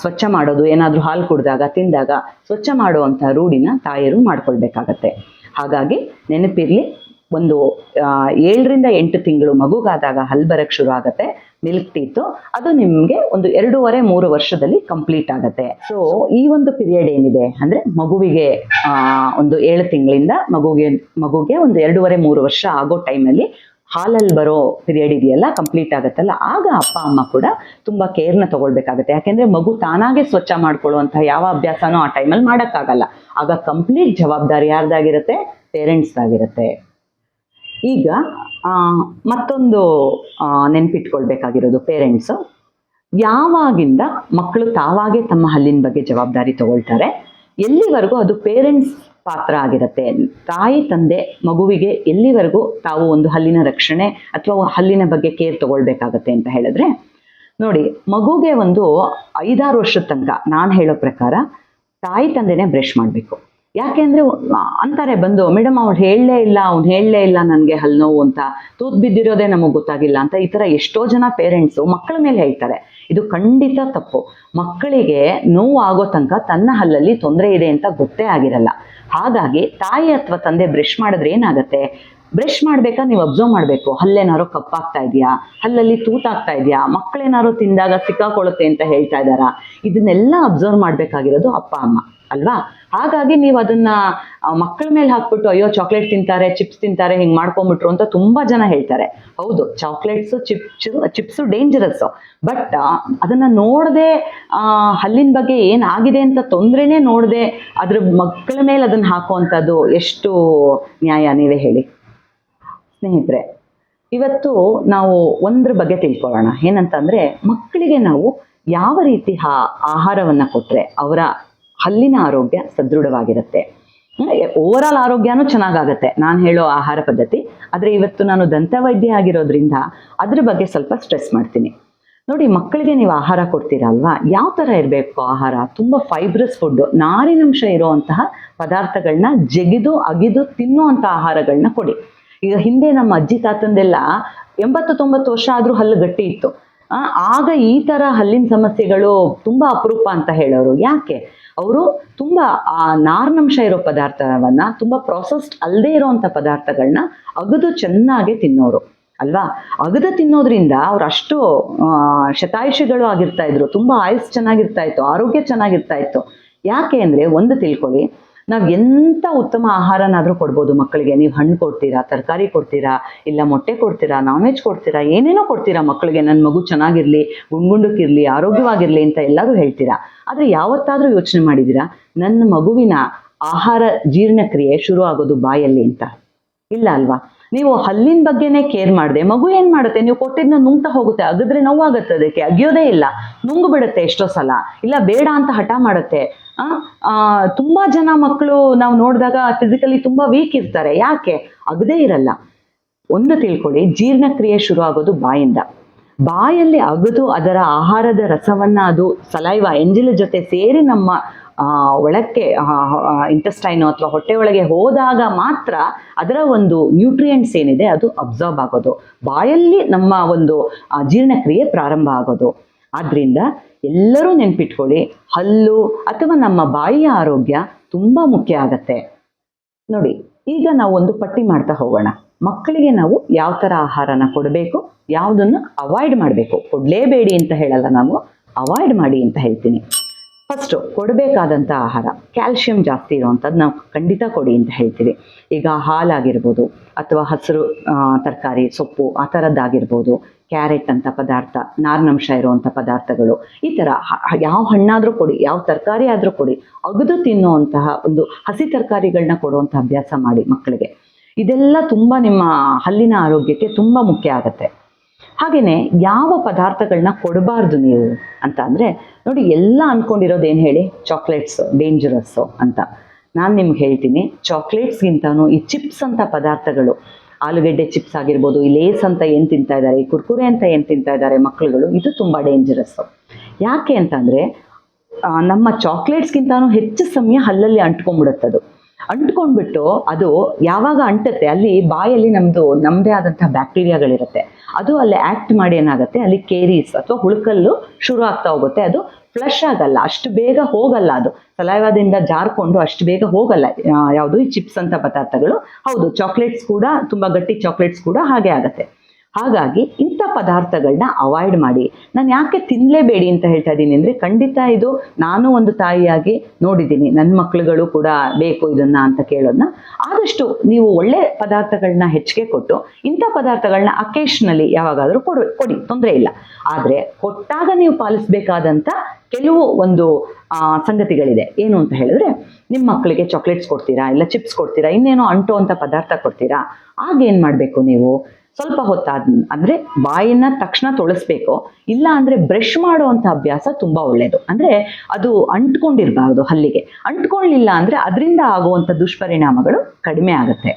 [SPEAKER 2] ಸ್ವಚ್ಛ ಮಾಡೋದು, ಏನಾದರೂ ಹಾಲು ಕುಡಿದಾಗ, ತಿಂದಾಗ ಸ್ವಚ್ಛ ಮಾಡುವಂಥ ರೂಢಿನ ತಾಯಿಯರು ಮಾಡ್ಕೊಳ್ಬೇಕಾಗತ್ತೆ. ಹಾಗಾಗಿ ನೆನಪಿರಲಿ, ಒಂದು ಏಳರಿಂದ ಎಂಟು ತಿಂಗಳು ಮಗುಗಾದಾಗ ಹಲ್ಲು ಬರಕ್ಕೆ ಶುರು ಆಗುತ್ತೆ ಮಿಲ್ಕ್ ಟೀತು. ಅದು ನಿಮಗೆ ಒಂದು ಎರಡೂವರೆ, ಮೂರು ವರ್ಷದಲ್ಲಿ ಕಂಪ್ಲೀಟ್ ಆಗುತ್ತೆ. ಸೊ ಈ ಒಂದು ಪಿರಿಯಡ್ ಏನಿದೆ ಅಂದರೆ ಮಗುವಿಗೆ ಒಂದು ಏಳು ತಿಂಗಳಿಂದ ಮಗುವಿಗೆ ಮಗುಗೆ ಒಂದು ಎರಡೂವರೆ, ಮೂರು ವರ್ಷ ಆಗೋ ಟೈಮಲ್ಲಿ ಹಾಲಲ್ಲಿ ಬರೋ ಪಿರಿಯಡ್ ಇದೆಯಲ್ಲ ಕಂಪ್ಲೀಟ್ ಆಗುತ್ತಲ್ಲ, ಆಗ ಅಪ್ಪ, ಅಮ್ಮ ಕೂಡ ತುಂಬ ಕೇರ್ನ ತಗೊಳ್ಬೇಕಾಗುತ್ತೆ. ಯಾಕೆಂದ್ರೆ ಮಗು ತಾನಾಗೆ ಸ್ವಚ್ಛ ಮಾಡ್ಕೊಳ್ಳುವಂಥ ಯಾವ ಅಭ್ಯಾಸನೂ ಆ ಟೈಮಲ್ಲಿ ಮಾಡೋಕ್ಕಾಗಲ್ಲ. ಆಗ ಕಂಪ್ಲೀಟ್ ಜವಾಬ್ದಾರಿ ಯಾರ್ದಾಗಿರುತ್ತೆ? ಪೇರೆಂಟ್ಸ್ದಾಗಿರುತ್ತೆ ಈಗ ಮತ್ತೊಂದು ನೆನ್ಪಿಟ್ಕೊಳ್ಬೇಕಾಗಿರೋದು ಪೇರೆಂಟ್ಸು ಯಾವಾಗಿಂದ ಮಕ್ಕಳು ತಾವಾಗೆ ತಮ್ಮ ಹಲ್ಲಿನ ಬಗ್ಗೆ ಜವಾಬ್ದಾರಿ ತಗೊಳ್ತಾರೆ? ಎಲ್ಲಿವರೆಗೂ ಅದು ಪೇರೆಂಟ್ಸ್ ಪಾತ್ರ ಆಗಿರುತ್ತೆ. ತಾಯಿ, ತಂದೆ, ಮಗುವಿಗೆ ಎಲ್ಲಿವರೆಗೂ ತಾವು ಒಂದು ಹಲ್ಲಿನ ರಕ್ಷಣೆ ಅಥವಾ ಹಲ್ಲಿನ ಬಗ್ಗೆ ಕೇರ್ ತಗೊಳ್ಬೇಕಾಗತ್ತೆ ಅಂತ ಹೇಳಿದ್ರೆ, ನೋಡಿ ಮಗುಗೆ ಒಂದು ಐದಾರು ವರ್ಷದ ತನಕ ನಾನು ಹೇಳೋ ಪ್ರಕಾರ ತಾಯಿ, ತಂದೆನೇ ಬ್ರಷ್ ಮಾಡಬೇಕು. ಯಾಕೆಂದ್ರೆ ಅಂತಾರೆ ಬಂದು, ಮೇಡಮ್ ಅವ್ನು ಹೇಳಲೇ ಇಲ್ಲ, ಅವ್ನು ಹೇಳಲೇ ಇಲ್ಲ ನನಗೆ ಹಲ್ಲು ನೋವು ಅಂತ. ತೂತ್ ಬಿದ್ದಿರೋದೇ ನಮಗೆ ಗೊತ್ತಾಗಿಲ್ಲ ಅಂತ. ಈ ಥರ ಎಷ್ಟೋ ಜನ ಪೇರೆಂಟ್ಸು ಮಕ್ಕಳ ಮೇಲೆ ಹೇಳ್ತಾರೆ. ಇದು ಖಂಡಿತ ತಪ್ಪು. ಮಕ್ಕಳಿಗೆ ನೋವು ಆಗೋ ತನಕ ತನ್ನ ಹಲ್ಲಲ್ಲಿ ತೊಂದರೆ ಇದೆ ಅಂತ ಗೊತ್ತೇ ಆಗಿರಲ್ಲ. ಹಾಗಾಗಿ ತಾಯಿ ಅಥವಾ ತಂದೆ ಬ್ರಷ್ ಮಾಡಿದ್ರೆ ಏನಾಗುತ್ತೆ? ಬ್ರಷ್ ಮಾಡ್ಬೇಕಾ? ನೀವು ಅಬ್ಸರ್ವ್ ಮಾಡಬೇಕು. ಹಲ್ಲೇನಾರು ಕಪ್ಪಾಗ್ತಾ ಇದೆಯಾ? ಹಲ್ಲಲ್ಲಿ ತೂತಾಗ್ತಾ ಇದೆಯಾ? ಮಕ್ಕಳೇನಾರು ತಿಂದಾಗ ಸಿಕ್ಕಾಕೊಳ್ಳುತ್ತೆ ಅಂತ ಹೇಳ್ತಾ ಇದ್ದಾರಾ? ಇದನ್ನೆಲ್ಲ ಅಬ್ಸರ್ವ್ ಮಾಡಬೇಕಾಗಿರೋದು ಅಪ್ಪ, ಅಮ್ಮ. ಅಲ್ವಾ? ಹಾಗಾಗಿ ನೀವು ಅದನ್ನ ಮಕ್ಕಳ ಮೇಲೆ ಹಾಕ್ಬಿಟ್ಟು, ಅಯ್ಯೋ ಚಾಕ್ಲೇಟ್ ತಿಂತಾರೆ ಚಿಪ್ಸ್ ತಿಂತಾರೆ, ಹಿಂಗೆ ಮಾಡ್ಕೊಂಬಿಟ್ರು ಅಂತ ತುಂಬಾ ಜನ ಹೇಳ್ತಾರೆ. ಹೌದು chocolates chips chips dangerous but ಅದನ್ನ ನೋಡದೆ ಹಲ್ಲಿನ ಬಗ್ಗೆ ಏನಾಗಿದೆ ಅಂತ ತೊಂದರೆನೇ ನೋಡದೆ, ಅದ್ರ ಮಕ್ಕಳ ಮೇಲೆ ಅದನ್ನ ಹಾಕುವಂಥದ್ದು ಎಷ್ಟು ನ್ಯಾಯ ನೀವೇ ಹೇಳಿ. ಸ್ನೇಹಿತರೆ, ಇವತ್ತು ನಾವು ಒಂದ್ರ ಬಗ್ಗೆ ತಿಳ್ಕೊಳ್ಳೋಣ. ಏನಂತಂದ್ರೆ, ಮಕ್ಕಳಿಗೆ ನಾವು ಯಾವ ರೀತಿ ಆಹಾರವನ್ನು ಕೊಟ್ಟರೆ ಅವರ ಹಲ್ಲಿನ ಆರೋಗ್ಯ ಸದೃಢವಾಗಿರುತ್ತೆ. ಓವರ್ ಆಲ್ ಆರೋಗ್ಯನೂ ಚೆನ್ನಾಗಾಗತ್ತೆ. ನಾನು ಹೇಳೋ ಆಹಾರ ಪದ್ಧತಿ, ಆದರೆ ಇವತ್ತು ನಾನು ದಂತವೈದ್ಯ ಆಗಿರೋದ್ರಿಂದ ಅದ್ರ ಬಗ್ಗೆ ಸ್ವಲ್ಪ ಸ್ಟ್ರೆಸ್ ಮಾಡ್ತೀನಿ. ನೋಡಿ, ಮಕ್ಕಳಿಗೆ ನೀವು ಆಹಾರ ಕೊಡ್ತೀರಲ್ವಾ ಯಾವ ಥರ ಇರಬೇಕು ಆಹಾರ? ತುಂಬ ಫೈಬ್ರಸ್ ಫುಡ್ಡು ನಾರಿನಂಶ ಇರುವಂತಹ ಪದಾರ್ಥಗಳನ್ನ ಜಗಿದು, ಅಗಿದು ತಿನ್ನುವಂಥ ಆಹಾರಗಳನ್ನ ಕೊಡಿ. ಈಗ ಹಿಂದೆ ನಮ್ಮ ಅಜ್ಜಿ ತಾತಂದೆಲ್ಲ ಎಂಬತ್ತು ತೊಂಬತ್ತು ವರ್ಷ ಆದರೂ ಹಲ್ಲು ಗಟ್ಟಿ ಇತ್ತು. ಆಗ ಈ ಥರ ಹಲ್ಲಿನ ಸಮಸ್ಯೆಗಳು ತುಂಬ ಅಪರೂಪ ಅಂತ ಹೇಳೋರು. ಯಾಕೆ? ಅವರು ತುಂಬ, ಆ, ನಾರಿನಂಶ ಇರೋ ಪದಾರ್ಥವನ್ನ, ತುಂಬ ಪ್ರೊಸೆಸ್ಡ್ ಅಲ್ಲದೆ ಇರೋವಂಥ ಪದಾರ್ಥಗಳನ್ನ ಅಗದು ಚೆನ್ನಾಗಿ ತಿನ್ನೋರು. ಅಲ್ವಾ? ಅಗದು ತಿನ್ನೋದ್ರಿಂದ ಅವ್ರು ಅಷ್ಟು ಶತಾಯುಷಿಗಳು ಆಗಿರ್ತಾ ಇದ್ರು. ತುಂಬ ಆಯುಸ್ ಚೆನ್ನಾಗಿರ್ತಾ ಇತ್ತು, ಆರೋಗ್ಯ ಚೆನ್ನಾಗಿರ್ತಾ ಇತ್ತು. ಯಾಕೆ ಅಂದರೆ, ಒಂದು ತಿಳ್ಕೊಳ್ಳಿ. ನಾವು ಎಂಥ ಉತ್ತಮ ಆಹಾರನಾದರೂ ಕೊಡ್ಬೋದು ಮಕ್ಕಳಿಗೆ. ನೀವು ಹಣ್ಣು ಕೊಡ್ತೀರಾ, ತರಕಾರಿ ಕೊಡ್ತೀರಾ, ಇಲ್ಲ ಮೊಟ್ಟೆ ಕೊಡ್ತೀರಾ ನಾನ್ ವೆಜ್ ಕೊಡ್ತೀರಾ, ಏನೇನೋ ಕೊಡ್ತೀರಾ ಮಕ್ಕಳಿಗೆ. ನನ್ನ ಮಗು ಚೆನ್ನಾಗಿರಲಿ ಗುಂಡ್ಗುಂಡಕ್ಕಿರಲಿ ಆರೋಗ್ಯವಾಗಿರಲಿ ಅಂತ ಎಲ್ಲರೂ ಹೇಳ್ತೀರಾ? ಆದರೆ ಯಾವತ್ತಾದರೂ ಯೋಚನೆ ಮಾಡಿದ್ದೀರಾ ನನ್ನ ಮಗುವಿನ ಆಹಾರ ಜೀರ್ಣಕ್ರಿಯೆ ಶುರು ಆಗೋದು ಬಾಯಲ್ಲಿ ಅಂತ? ಇಲ್ಲ ಅಲ್ವಾ? ನೀವು ಹಲ್ಲಿನ ಬಗ್ಗೆನೇ ಕೇರ್ ಮಾಡಿದೆ. ಮಗು ಏನ್ ಮಾಡುತ್ತೆ? ನೀವು ಕೊಟ್ಟಿದ್ನ ನುಂಗ್ತಾ ಹೋಗುತ್ತೆ. ಅಗಿದ್ರೆ ನೋವಾಗುತ್ತೆ ಅದಕ್ಕೆ. ಅಗಿಯೋದೇ ಇಲ್ಲ. ನುಂಗು ಬಿಡುತ್ತೆ ಎಷ್ಟೋ ಸಲ. ಇಲ್ಲ, ಬೇಡ ಅಂತ ಹಠ ಮಾಡುತ್ತೆ. ತುಂಬಾ ಜನ ಮಕ್ಕಳು ನಾವು ನೋಡಿದಾಗ ಫಿಸಿಕಲಿ ತುಂಬಾ ವೀಕ್ ಇರ್ತಾರೆ. ಯಾಕೆ? ಅಗದೇ ಇರಲ್ಲ. ಒಂದು ತಿಳ್ಕೊಳ್ಳಿ, ಜೀರ್ಣಕ್ರಿಯೆ ಶುರು ಆಗೋದು ಬಾಯಿಂದ. ಬಾಯಲ್ಲಿ ಅಗದು ಅದರ ಆಹಾರದ ರಸವನ್ನ ಅದು ಸಲೈವ ಎಂಜಿಲ ಜೊತೆ ಸೇರಿ ನಮ್ಮ ಒಳಕ್ಕೆ ಇಂಟೆಸ್ಟೈನು ಅಥವಾ ಹೊಟ್ಟೆ ಒಳಗೆ ಹೋದಾಗ ಮಾತ್ರ ಅದರ ಒಂದು ನ್ಯೂಟ್ರಿಯೆಂಟ್ಸ್ ಏನಿದೆ ಅದು ಅಬ್ಸಾರ್ಬ್ ಆಗೋದು. ಬಾಯಲ್ಲಿ ನಮ್ಮ ಒಂದು ಜೀರ್ಣಕ್ರಿಯೆ ಪ್ರಾರಂಭ ಆಗೋದು. ಆದ್ರಿಂದ ಎಲ್ಲರೂ ನೆನ್ಪಿಟ್ಕೊಳ್ಳಿ, ಹಲ್ಲು ಅಥವಾ ನಮ್ಮ ಬಾಯಿಯ ಆರೋಗ್ಯ ತುಂಬ ಮುಖ್ಯ ಆಗತ್ತೆ. ನೋಡಿ, ಈಗ ನಾವು ಒಂದು ಪಟ್ಟಿ ಮಾಡ್ತಾ ಹೋಗೋಣ. ಮಕ್ಕಳಿಗೆ ನಾವು ಯಾವ ಥರ ಆಹಾರನ ಕೊಡಬೇಕು, ಯಾವುದನ್ನು ಅವಾಯ್ಡ್ ಮಾಡಬೇಕು. ಕೊಡಲೇಬೇಡಿ ಅಂತ ಹೇಳಲ್ಲ ನಾವು ಅವಾಯ್ಡ್ ಮಾಡಿ ಅಂತ ಹೇಳ್ತೀನಿ. ಫಸ್ಟು ಕೊಡಬೇಕಾದಂಥ ಆಹಾರ. ಕ್ಯಾಲ್ಶಿಯಂ ಜಾಸ್ತಿ ಇರುವಂಥದ್ದು ನಾವು ಖಂಡಿತ ಕೊಡಿ ಅಂತ ಹೇಳ್ತೀವಿ. ಈಗ ಹಾಲಾಗಿರ್ಬೋದು, ಅಥವಾ ಹಸಿರು ತರಕಾರಿ, ಸೊಪ್ಪು, ಆ ಥರದ್ದಾಗಿರ್ಬೋದು ಕ್ಯಾರೆಟ್ ಅಂತ ಪದಾರ್ಥ, ನಾರಿನಂಶ ಇರುವಂಥ ಪದಾರ್ಥಗಳು, ಈ ಥರ ಯಾವ ಹಣ್ಣಾದರೂ ಕೊಡಿ, ಯಾವ ತರಕಾರಿ ಆದರೂ ಕೊಡಿ, ಅಗದು ತಿನ್ನುವಂತಹ ಒಂದು ಹಸಿ ತರಕಾರಿಗಳನ್ನ ಕೊಡುವಂಥ ಅಭ್ಯಾಸ ಮಾಡಿ ಮಕ್ಕಳಿಗೆ. ಇದೆಲ್ಲ ತುಂಬ ನಿಮ್ಮ ಹಲ್ಲಿನ ಆರೋಗ್ಯಕ್ಕೆ ತುಂಬ ಮುಖ್ಯ ಆಗುತ್ತೆ. ಹಾಗೆಯೇ ಯಾವ ಪದಾರ್ಥಗಳನ್ನ ಕೊಡಬಾರ್ದು ನೀವು ಅಂತ ಅಂದರೆ, ನೋಡಿ ಎಲ್ಲ ಅಂದ್ಕೊಂಡಿರೋದು ಏನು ಹೇಳಿ? ಚಾಕ್ಲೇಟ್ಸ್ ಡೇಂಜರಸ್ಸು ಅಂತ. ನಾನು ನಿಮ್ಗೆ ಹೇಳ್ತೀನಿ ಚಾಕ್ಲೇಟ್ಸ್ಗಿಂತನೂ ಈ ಚಿಪ್ಸ್ ಅಂತ ಪದಾರ್ಥಗಳು, ಆಲೂಗಡ್ಡೆ ಚಿಪ್ಸ್ ಆಗಿರ್ಬೋದು, ಈ ಲೇಸ್ ಅಂತ ಏನು ತಿಂತಾ ಇದ್ದಾರೆ ಈ ಕುರ್ಕುರೆ ಅಂತ ಏನು ತಿಂತಾ ಇದ್ದಾರೆ ಮಕ್ಕಳುಗಳು ಇದು ತುಂಬ ಡೇಂಜರಸ್ಸು ಯಾಕೆ ಅಂತಂದರೆ ನಮ್ಮ ಚಾಕ್ಲೇಟ್ಸ್ಗಿಂತನೂ ಹೆಚ್ಚು ಸಮಯ ಹಲ್ಲಲ್ಲಿ ಅಂಟ್ಕೊಂಡ್ಬಿಡುತ್ತದು. ಅಂಟ್ಕೊಂಡ್ಬಿಟ್ಟು ಅದು ಯಾವಾಗ ಅಂಟುತ್ತೆ, ಅಲ್ಲಿ ಬಾಯಲ್ಲಿ ನಮ್ಮದು ನಮ್ಮದೇ ಆದಂತಹ ಬ್ಯಾಕ್ಟೀರಿಯಾಗಳಿರುತ್ತೆ. ಅದು ಅಲ್ಲಿ ಆ್ಯಕ್ಟ್ ಮಾಡಿ ಏನಾಗುತ್ತೆ, ಅಲ್ಲಿ ಕೇರೀಸ್ ಅಥವಾ ಹುಳುಕಲ್ಲು ಶುರು ಆಗ್ತಾ ಹೋಗುತ್ತೆ. ಅದು ಫ್ಲಶ್ ಆಗಲ್ಲ, ಅಷ್ಟು ಬೇಗ ಹೋಗಲ್ಲ ಅದು. ಸಲೈವಾದಿಂದ ಜಾರ್ಕೊಂಡು ಅಷ್ಟು ಬೇಗ ಹೋಗಲ್ಲ ಯಾವುದು ಈ ಚಿಪ್ಸ್ ಅಂತ ಪದಾರ್ಥಗಳು. ಹೌದು ಚಾಕ್ಲೇಟ್ಸ್ ಕೂಡ, ತುಂಬ ಗಟ್ಟಿ ಚಾಕ್ಲೇಟ್ಸ್ ಕೂಡ ಹಾಗೆ ಆಗುತ್ತೆ. ಹಾಗಾಗಿ ಇಂಥ ಪದಾರ್ಥಗಳನ್ನ ಅವಾಯ್ಡ್ ಮಾಡಿ. ನಾನು ಯಾಕೆ ತಿನ್ನಲೇಬೇಡಿ ಅಂತ ಹೇಳ್ತಾ ಇದ್ದೀನಿ ಅಂದರೆ ಖಂಡಿತ ಇದು ನಾನು ಒಂದು ತಾಯಿಯಾಗಿ ನೋಡಿದ್ದೀನಿ. ನನ್ನ ಮಕ್ಕಳುಗಳು ಕೂಡ ಬೇಕು ಇದನ್ನ ಅಂತ ಕೇಳೋದನ್ನ ಆದಷ್ಟು ನೀವು ಒಳ್ಳೆ ಪದಾರ್ಥಗಳನ್ನ ಹೆಚ್ಚಿಗೆ ಕೊಟ್ಟು, ಇಂಥ ಪದಾರ್ಥಗಳನ್ನ ಅಕೇಶ್ನಲಿ ಯಾವಾಗಾದರೂ ಕೊಡು, ಕೊಡಿ, ತೊಂದರೆ ಇಲ್ಲ. ಆದರೆ ಕೊಟ್ಟಾಗ ನೀವು ಪಾಲಿಸಬೇಕಾದಂಥ ಕೆಲವು ಒಂದು ಸಂಗತಿಗಳಿದೆ. ಏನು ಅಂತ ಹೇಳಿದ್ರೆ ನಿಮ್ಮ ಮಕ್ಕಳಿಗೆ ಚಾಕ್ಲೇಟ್ಸ್ ಕೊಡ್ತೀರಾ, ಇಲ್ಲ ಚಿಪ್ಸ್ ಕೊಡ್ತೀರಾ, ಇನ್ನೇನೋ ಅಂಟು ಅಂತ ಪದಾರ್ಥ ಕೊಡ್ತೀರಾ ಆಗೇನು ಮಾಡಬೇಕು ನೀವು? ಸ್ವಲ್ಪ ಹೊತ್ತಾದ ಅಂದರೆ ಬಾಯಿನ ತಕ್ಷಣ ತೊಳಸ್ಬೇಕು. ಇಲ್ಲ ಅಂದರೆ ಬ್ರಷ್ ಮಾಡುವಂಥ ಅಭ್ಯಾಸ ತುಂಬ ಒಳ್ಳೆಯದು ಅಂದರೆ ಅದು ಅಂಟ್ಕೊಂಡಿರಬಾರ್ದು ಹಲ್ಲಿಗೆ. ಅಂಟ್ಕೊಳ್ಳಿಲ್ಲ ಅಂದರೆ ಅದರಿಂದ ಆಗುವಂಥ ದುಷ್ಪರಿಣಾಮಗಳು ಕಡಿಮೆ ಆಗುತ್ತೆ.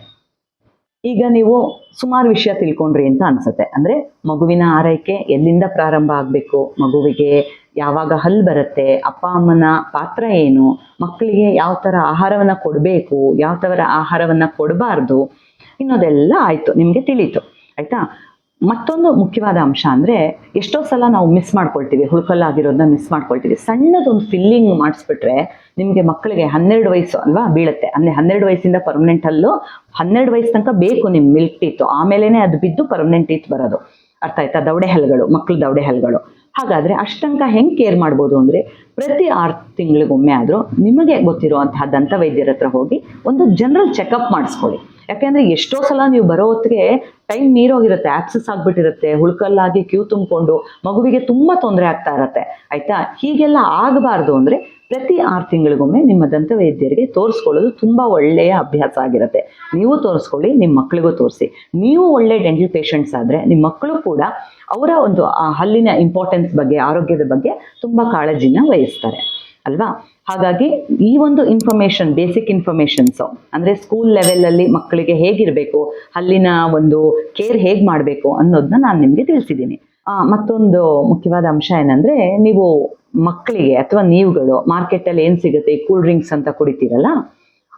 [SPEAKER 2] ಈಗ ನೀವು ಸುಮಾರು ವಿಷಯ ತಿಳ್ಕೊಂಡ್ರಿ ಅಂತ ಅನ್ಸುತ್ತೆ. ಅಂದರೆ ಮಗುವಿನ ಆರೈಕೆ ಎಲ್ಲಿಂದ ಪ್ರಾರಂಭ ಆಗಬೇಕು? ಮಗುವಿಗೆ ಯಾವಾಗ ಹಲ್ಲು ಬರುತ್ತೆ? ಅಪ್ಪ ಅಮ್ಮನ ಪಾತ್ರ ಏನು? ಮಕ್ಕಳಿಗೆ ಯಾವ ಥರ ಆಹಾರವನ್ನು ಕೊಡಬೇಕು? ಯಾವ ಥರ ಆಹಾರವನ್ನು ಕೊಡಬಾರ್ದು? ಇನ್ನೋದೆಲ್ಲ ಆಯಿತು, ನಿಮಗೆ ತಿಳಿತು. ಆಯಿತಾ? ಮತ್ತೊಂದು ಮುಖ್ಯವಾದ ಅಂಶ ಅಂದರೆ ಎಷ್ಟೋ ಸಲ ನಾವು ಮಿಸ್ ಮಾಡ್ಕೊಳ್ತೀವಿ ಹುಳ್ಕಲ್ಲಾಗಿರೋದನ್ನ ಮಿಸ್ ಮಾಡ್ಕೊಳ್ತೀವಿ. ಸಣ್ಣದೊಂದು ಫಿಲ್ಲಿಂಗ್ ಮಾಡಿಸ್ಬಿಟ್ರೆ ನಿಮಗೆ ಮಕ್ಕಳಿಗೆ ಹನ್ನೆರಡು ವಯಸ್ಸು ಅಲ್ವಾ ಬೀಳುತ್ತೆ. ಅಂದರೆ ಹನ್ನೆರಡು ವಯಸ್ಸಿಂದ ಪರ್ಮನೆಂಟ್ ಹಲ್ಲು ಹನ್ನೆರಡು ವಯಸ್ಸು ತನಕ ಬೇಕು ನಿಮ್ಮ ಮಿಲ್ಕ್ ಟೀತು ಆಮೇಲೆ ಅದು ಬಿದ್ದು ಪರ್ಮನೆಂಟ್ ಟೀತ್ ಬರೋದು. ಅರ್ಥ ಆಯ್ತಾ? ದವಡೆ ಹಲ್ಗಳು ಮಕ್ಕಳು ದವಡೆ ಹಲ್ಗಳು. ಹಾಗಾದರೆ ಅಷ್ಟಂಕ ಹೆಂಗೆ ಕೇರ್ ಮಾಡ್ಬೋದು ಅಂದರೆ ಪ್ರತಿ ಆರು ತಿಂಗಳಿಗೊಮ್ಮೆ ಆದರೂ ನಿಮಗೆ ಗೊತ್ತಿರುವಂತಹ ದಂತ ವೈದ್ಯರ ಹೋಗಿ ಒಂದು ಜನರಲ್ ಚೆಕಪ್ ಮಾಡಿಸ್ಕೊಳ್ಳಿ. ಯಾಕೆಂದರೆ ಎಷ್ಟೋ ಸಲ ನೀವು ಬರೋ ಹೊತ್ತಿಗೆ ಟೈಮ್ ಮೀರೋಗಿರುತ್ತೆ ಆಕ್ಸಸ್ ಆಗಿಬಿಟ್ಟಿರುತ್ತೆ, ಹುಳ್ಕಲ್ಲಾಗಿ ಕ್ಯೂ ತುಂಬಿಕೊಂಡು ಮಗುವಿಗೆ ತುಂಬ ತೊಂದರೆ ಆಗ್ತಾ ಇರತ್ತೆ, ಆಯ್ತಾ? ಹೀಗೆಲ್ಲ ಆಗಬಾರ್ದು ಅಂದರೆ ಪ್ರತಿ ಆರು ತಿಂಗಳಿಗೊಮ್ಮೆ ನಿಮ್ಮ ದಂತ ವೈದ್ಯರಿಗೆ ತೋರಿಸ್ಕೊಳ್ಳೋದು ತುಂಬ ಒಳ್ಳೆಯ ಅಭ್ಯಾಸ ಆಗಿರುತ್ತೆ. ನೀವು ತೋರಿಸ್ಕೊಳ್ಳಿ ನಿಮ್ಮ ಮಕ್ಕಳಿಗೂ ತೋರಿಸಿ. ನೀವು ಒಳ್ಳೆ ಡೆಂಟಲ್ ಪೇಷಂಟ್ಸ್ ಆದರೆ ನಿಮ್ಮ ಮಕ್ಕಳು ಕೂಡ ಅವರ ಒಂದು ಹಲ್ಲಿನ ಇಂಪಾರ್ಟೆನ್ಸ್ ಬಗ್ಗೆ, ಆರೋಗ್ಯದ ಬಗ್ಗೆ ತುಂಬ ಕಾಳಜಿನ ವಹಿಸ್ತಾರೆ. ಅಲ್ವಾ? ಹಾಗಾಗಿ ಈ ಒಂದು ಇನ್ಫಾರ್ಮೇಷನ್ ಬೇಸಿಕ್ ಇನ್ಫಾರ್ಮೇಷನ್ಸು ಅಂದರೆ ಸ್ಕೂಲ್ ಲೆವೆಲಲ್ಲಿ ಮಕ್ಕಳಿಗೆ ಹೇಗಿರಬೇಕು, ಅಲ್ಲಿನ ಒಂದು ಕೇರ್ ಹೇಗೆ ಮಾಡಬೇಕು ಅನ್ನೋದನ್ನ ನಾನು ನಿಮಗೆ ತಿಳಿಸಿದ್ದೀನಿ. ಮತ್ತೊಂದು ಮುಖ್ಯವಾದ ಅಂಶ ಏನಂದರೆ, ನೀವು ಮಕ್ಕಳಿಗೆ ಅಥವಾ ನೀವುಗಳು ಮಾರ್ಕೆಟಲ್ಲಿ ಏನು ಸಿಗುತ್ತೆ ಕೂಲ್ ಡ್ರಿಂಕ್ಸ್ ಅಂತ ಕುಡಿತೀರಲ್ಲ,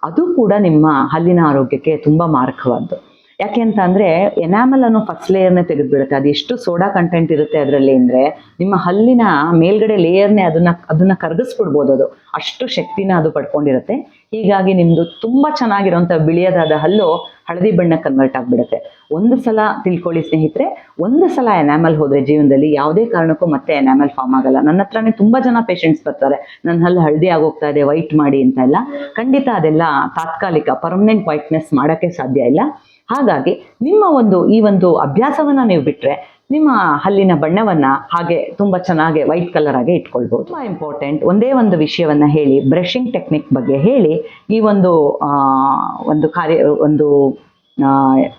[SPEAKER 2] ಅದು ಕೂಡ ನಿಮ್ಮ ಹಲ್ಲಿನ ಆರೋಗ್ಯಕ್ಕೆ ತುಂಬಾ ಮಾರಕವಾದ್ದು. ಯಾಕೆ ಅಂತ ಅಂದರೆ ಎನಾಮಲ್ ಅನ್ನೋ ಫಸ್ಟ್ ಲೇಯರ್ನೇ ತೆಗೆದುಬಿಡುತ್ತೆ. ಅದು ಎಷ್ಟು ಸೋಡಾ ಕಂಟೆಂಟ್ ಇರುತ್ತೆ ಅದರಲ್ಲಿ ಅಂದ್ರೆ ನಿಮ್ಮ ಹಲ್ಲಿನ ಮೇಲ್ಗಡೆ ಲೇಯರ್ನೇ ಅದನ್ನ ಅದನ್ನ ಕರಗಿಸ್ಬಿಡ್ಬೋದು ಅದು. ಅಷ್ಟು ಶಕ್ತಿನ ಅದು ಪಡ್ಕೊಂಡಿರುತ್ತೆ. ಹೀಗಾಗಿ ನಿಮ್ಮದು ತುಂಬಾ ಚೆನ್ನಾಗಿರೋಂಥ ಬಿಳಿಯದಾದ ಹಲ್ಲು ಹಳದಿ ಬಣ್ಣ ಕನ್ವರ್ಟ್ ಆಗಿಬಿಡುತ್ತೆ. ಒಂದು ಸಲ ತಿಳ್ಕೊಳ್ಳಿ ಸ್ನೇಹಿತರೆ, ಒಂದು ಸಲ ಎನಾಮಲ್ ಹೋದ್ರೆ ಜೀವನದಲ್ಲಿ ಯಾವುದೇ ಕಾರಣಕ್ಕೂ ಮತ್ತೆ ಎನಾಮಲ್ ಫಾರ್ಮ್ ಆಗಲ್ಲ. ನನ್ನ ಹತ್ರನೇ ತುಂಬಾ ಜನ ಪೇಷಂಟ್ಸ್ ಬರ್ತಾರೆ ನನ್ನ ಹಲ್ಲು ಹಳದಿ ಆಗೋಗ್ತಾ ಇದೆ ವೈಟ್ ಮಾಡಿ ಅಂತ ಎಲ್ಲ. ಖಂಡಿತ ಅದೆಲ್ಲ ತಾತ್ಕಾಲಿಕ ಪರ್ಮನೆಂಟ್ ವೈಟ್ನೆಸ್ ಮಾಡೋಕ್ಕೆ ಸಾಧ್ಯ ಇಲ್ಲ. ಹಾಗಾಗಿ ನಿಮ್ಮ ಒಂದು ಈ ಒಂದು ಅಭ್ಯಾಸವನ್ನ ನೀವು ಬಿಟ್ಟರೆ ನಿಮ್ಮ ಹಲ್ಲಿನ ಬಣ್ಣವನ್ನ ಹಾಗೆ ತುಂಬ ಚೆನ್ನಾಗಿ ವೈಟ್ ಕಲರ್ ಆಗಿ ಇಟ್ಕೊಳ್ಬೋದು. ತುಂಬ ಇಂಪಾರ್ಟೆಂಟ್ ಒಂದೇ ಒಂದು ವಿಷಯವನ್ನ ಹೇಳಿ ಬ್ರಷಿಂಗ್ ಟೆಕ್ನಿಕ್ ಬಗ್ಗೆ ಹೇಳಿ, ಈ ಒಂದು ಒಂದು ಕಾರ್ಯ, ಒಂದು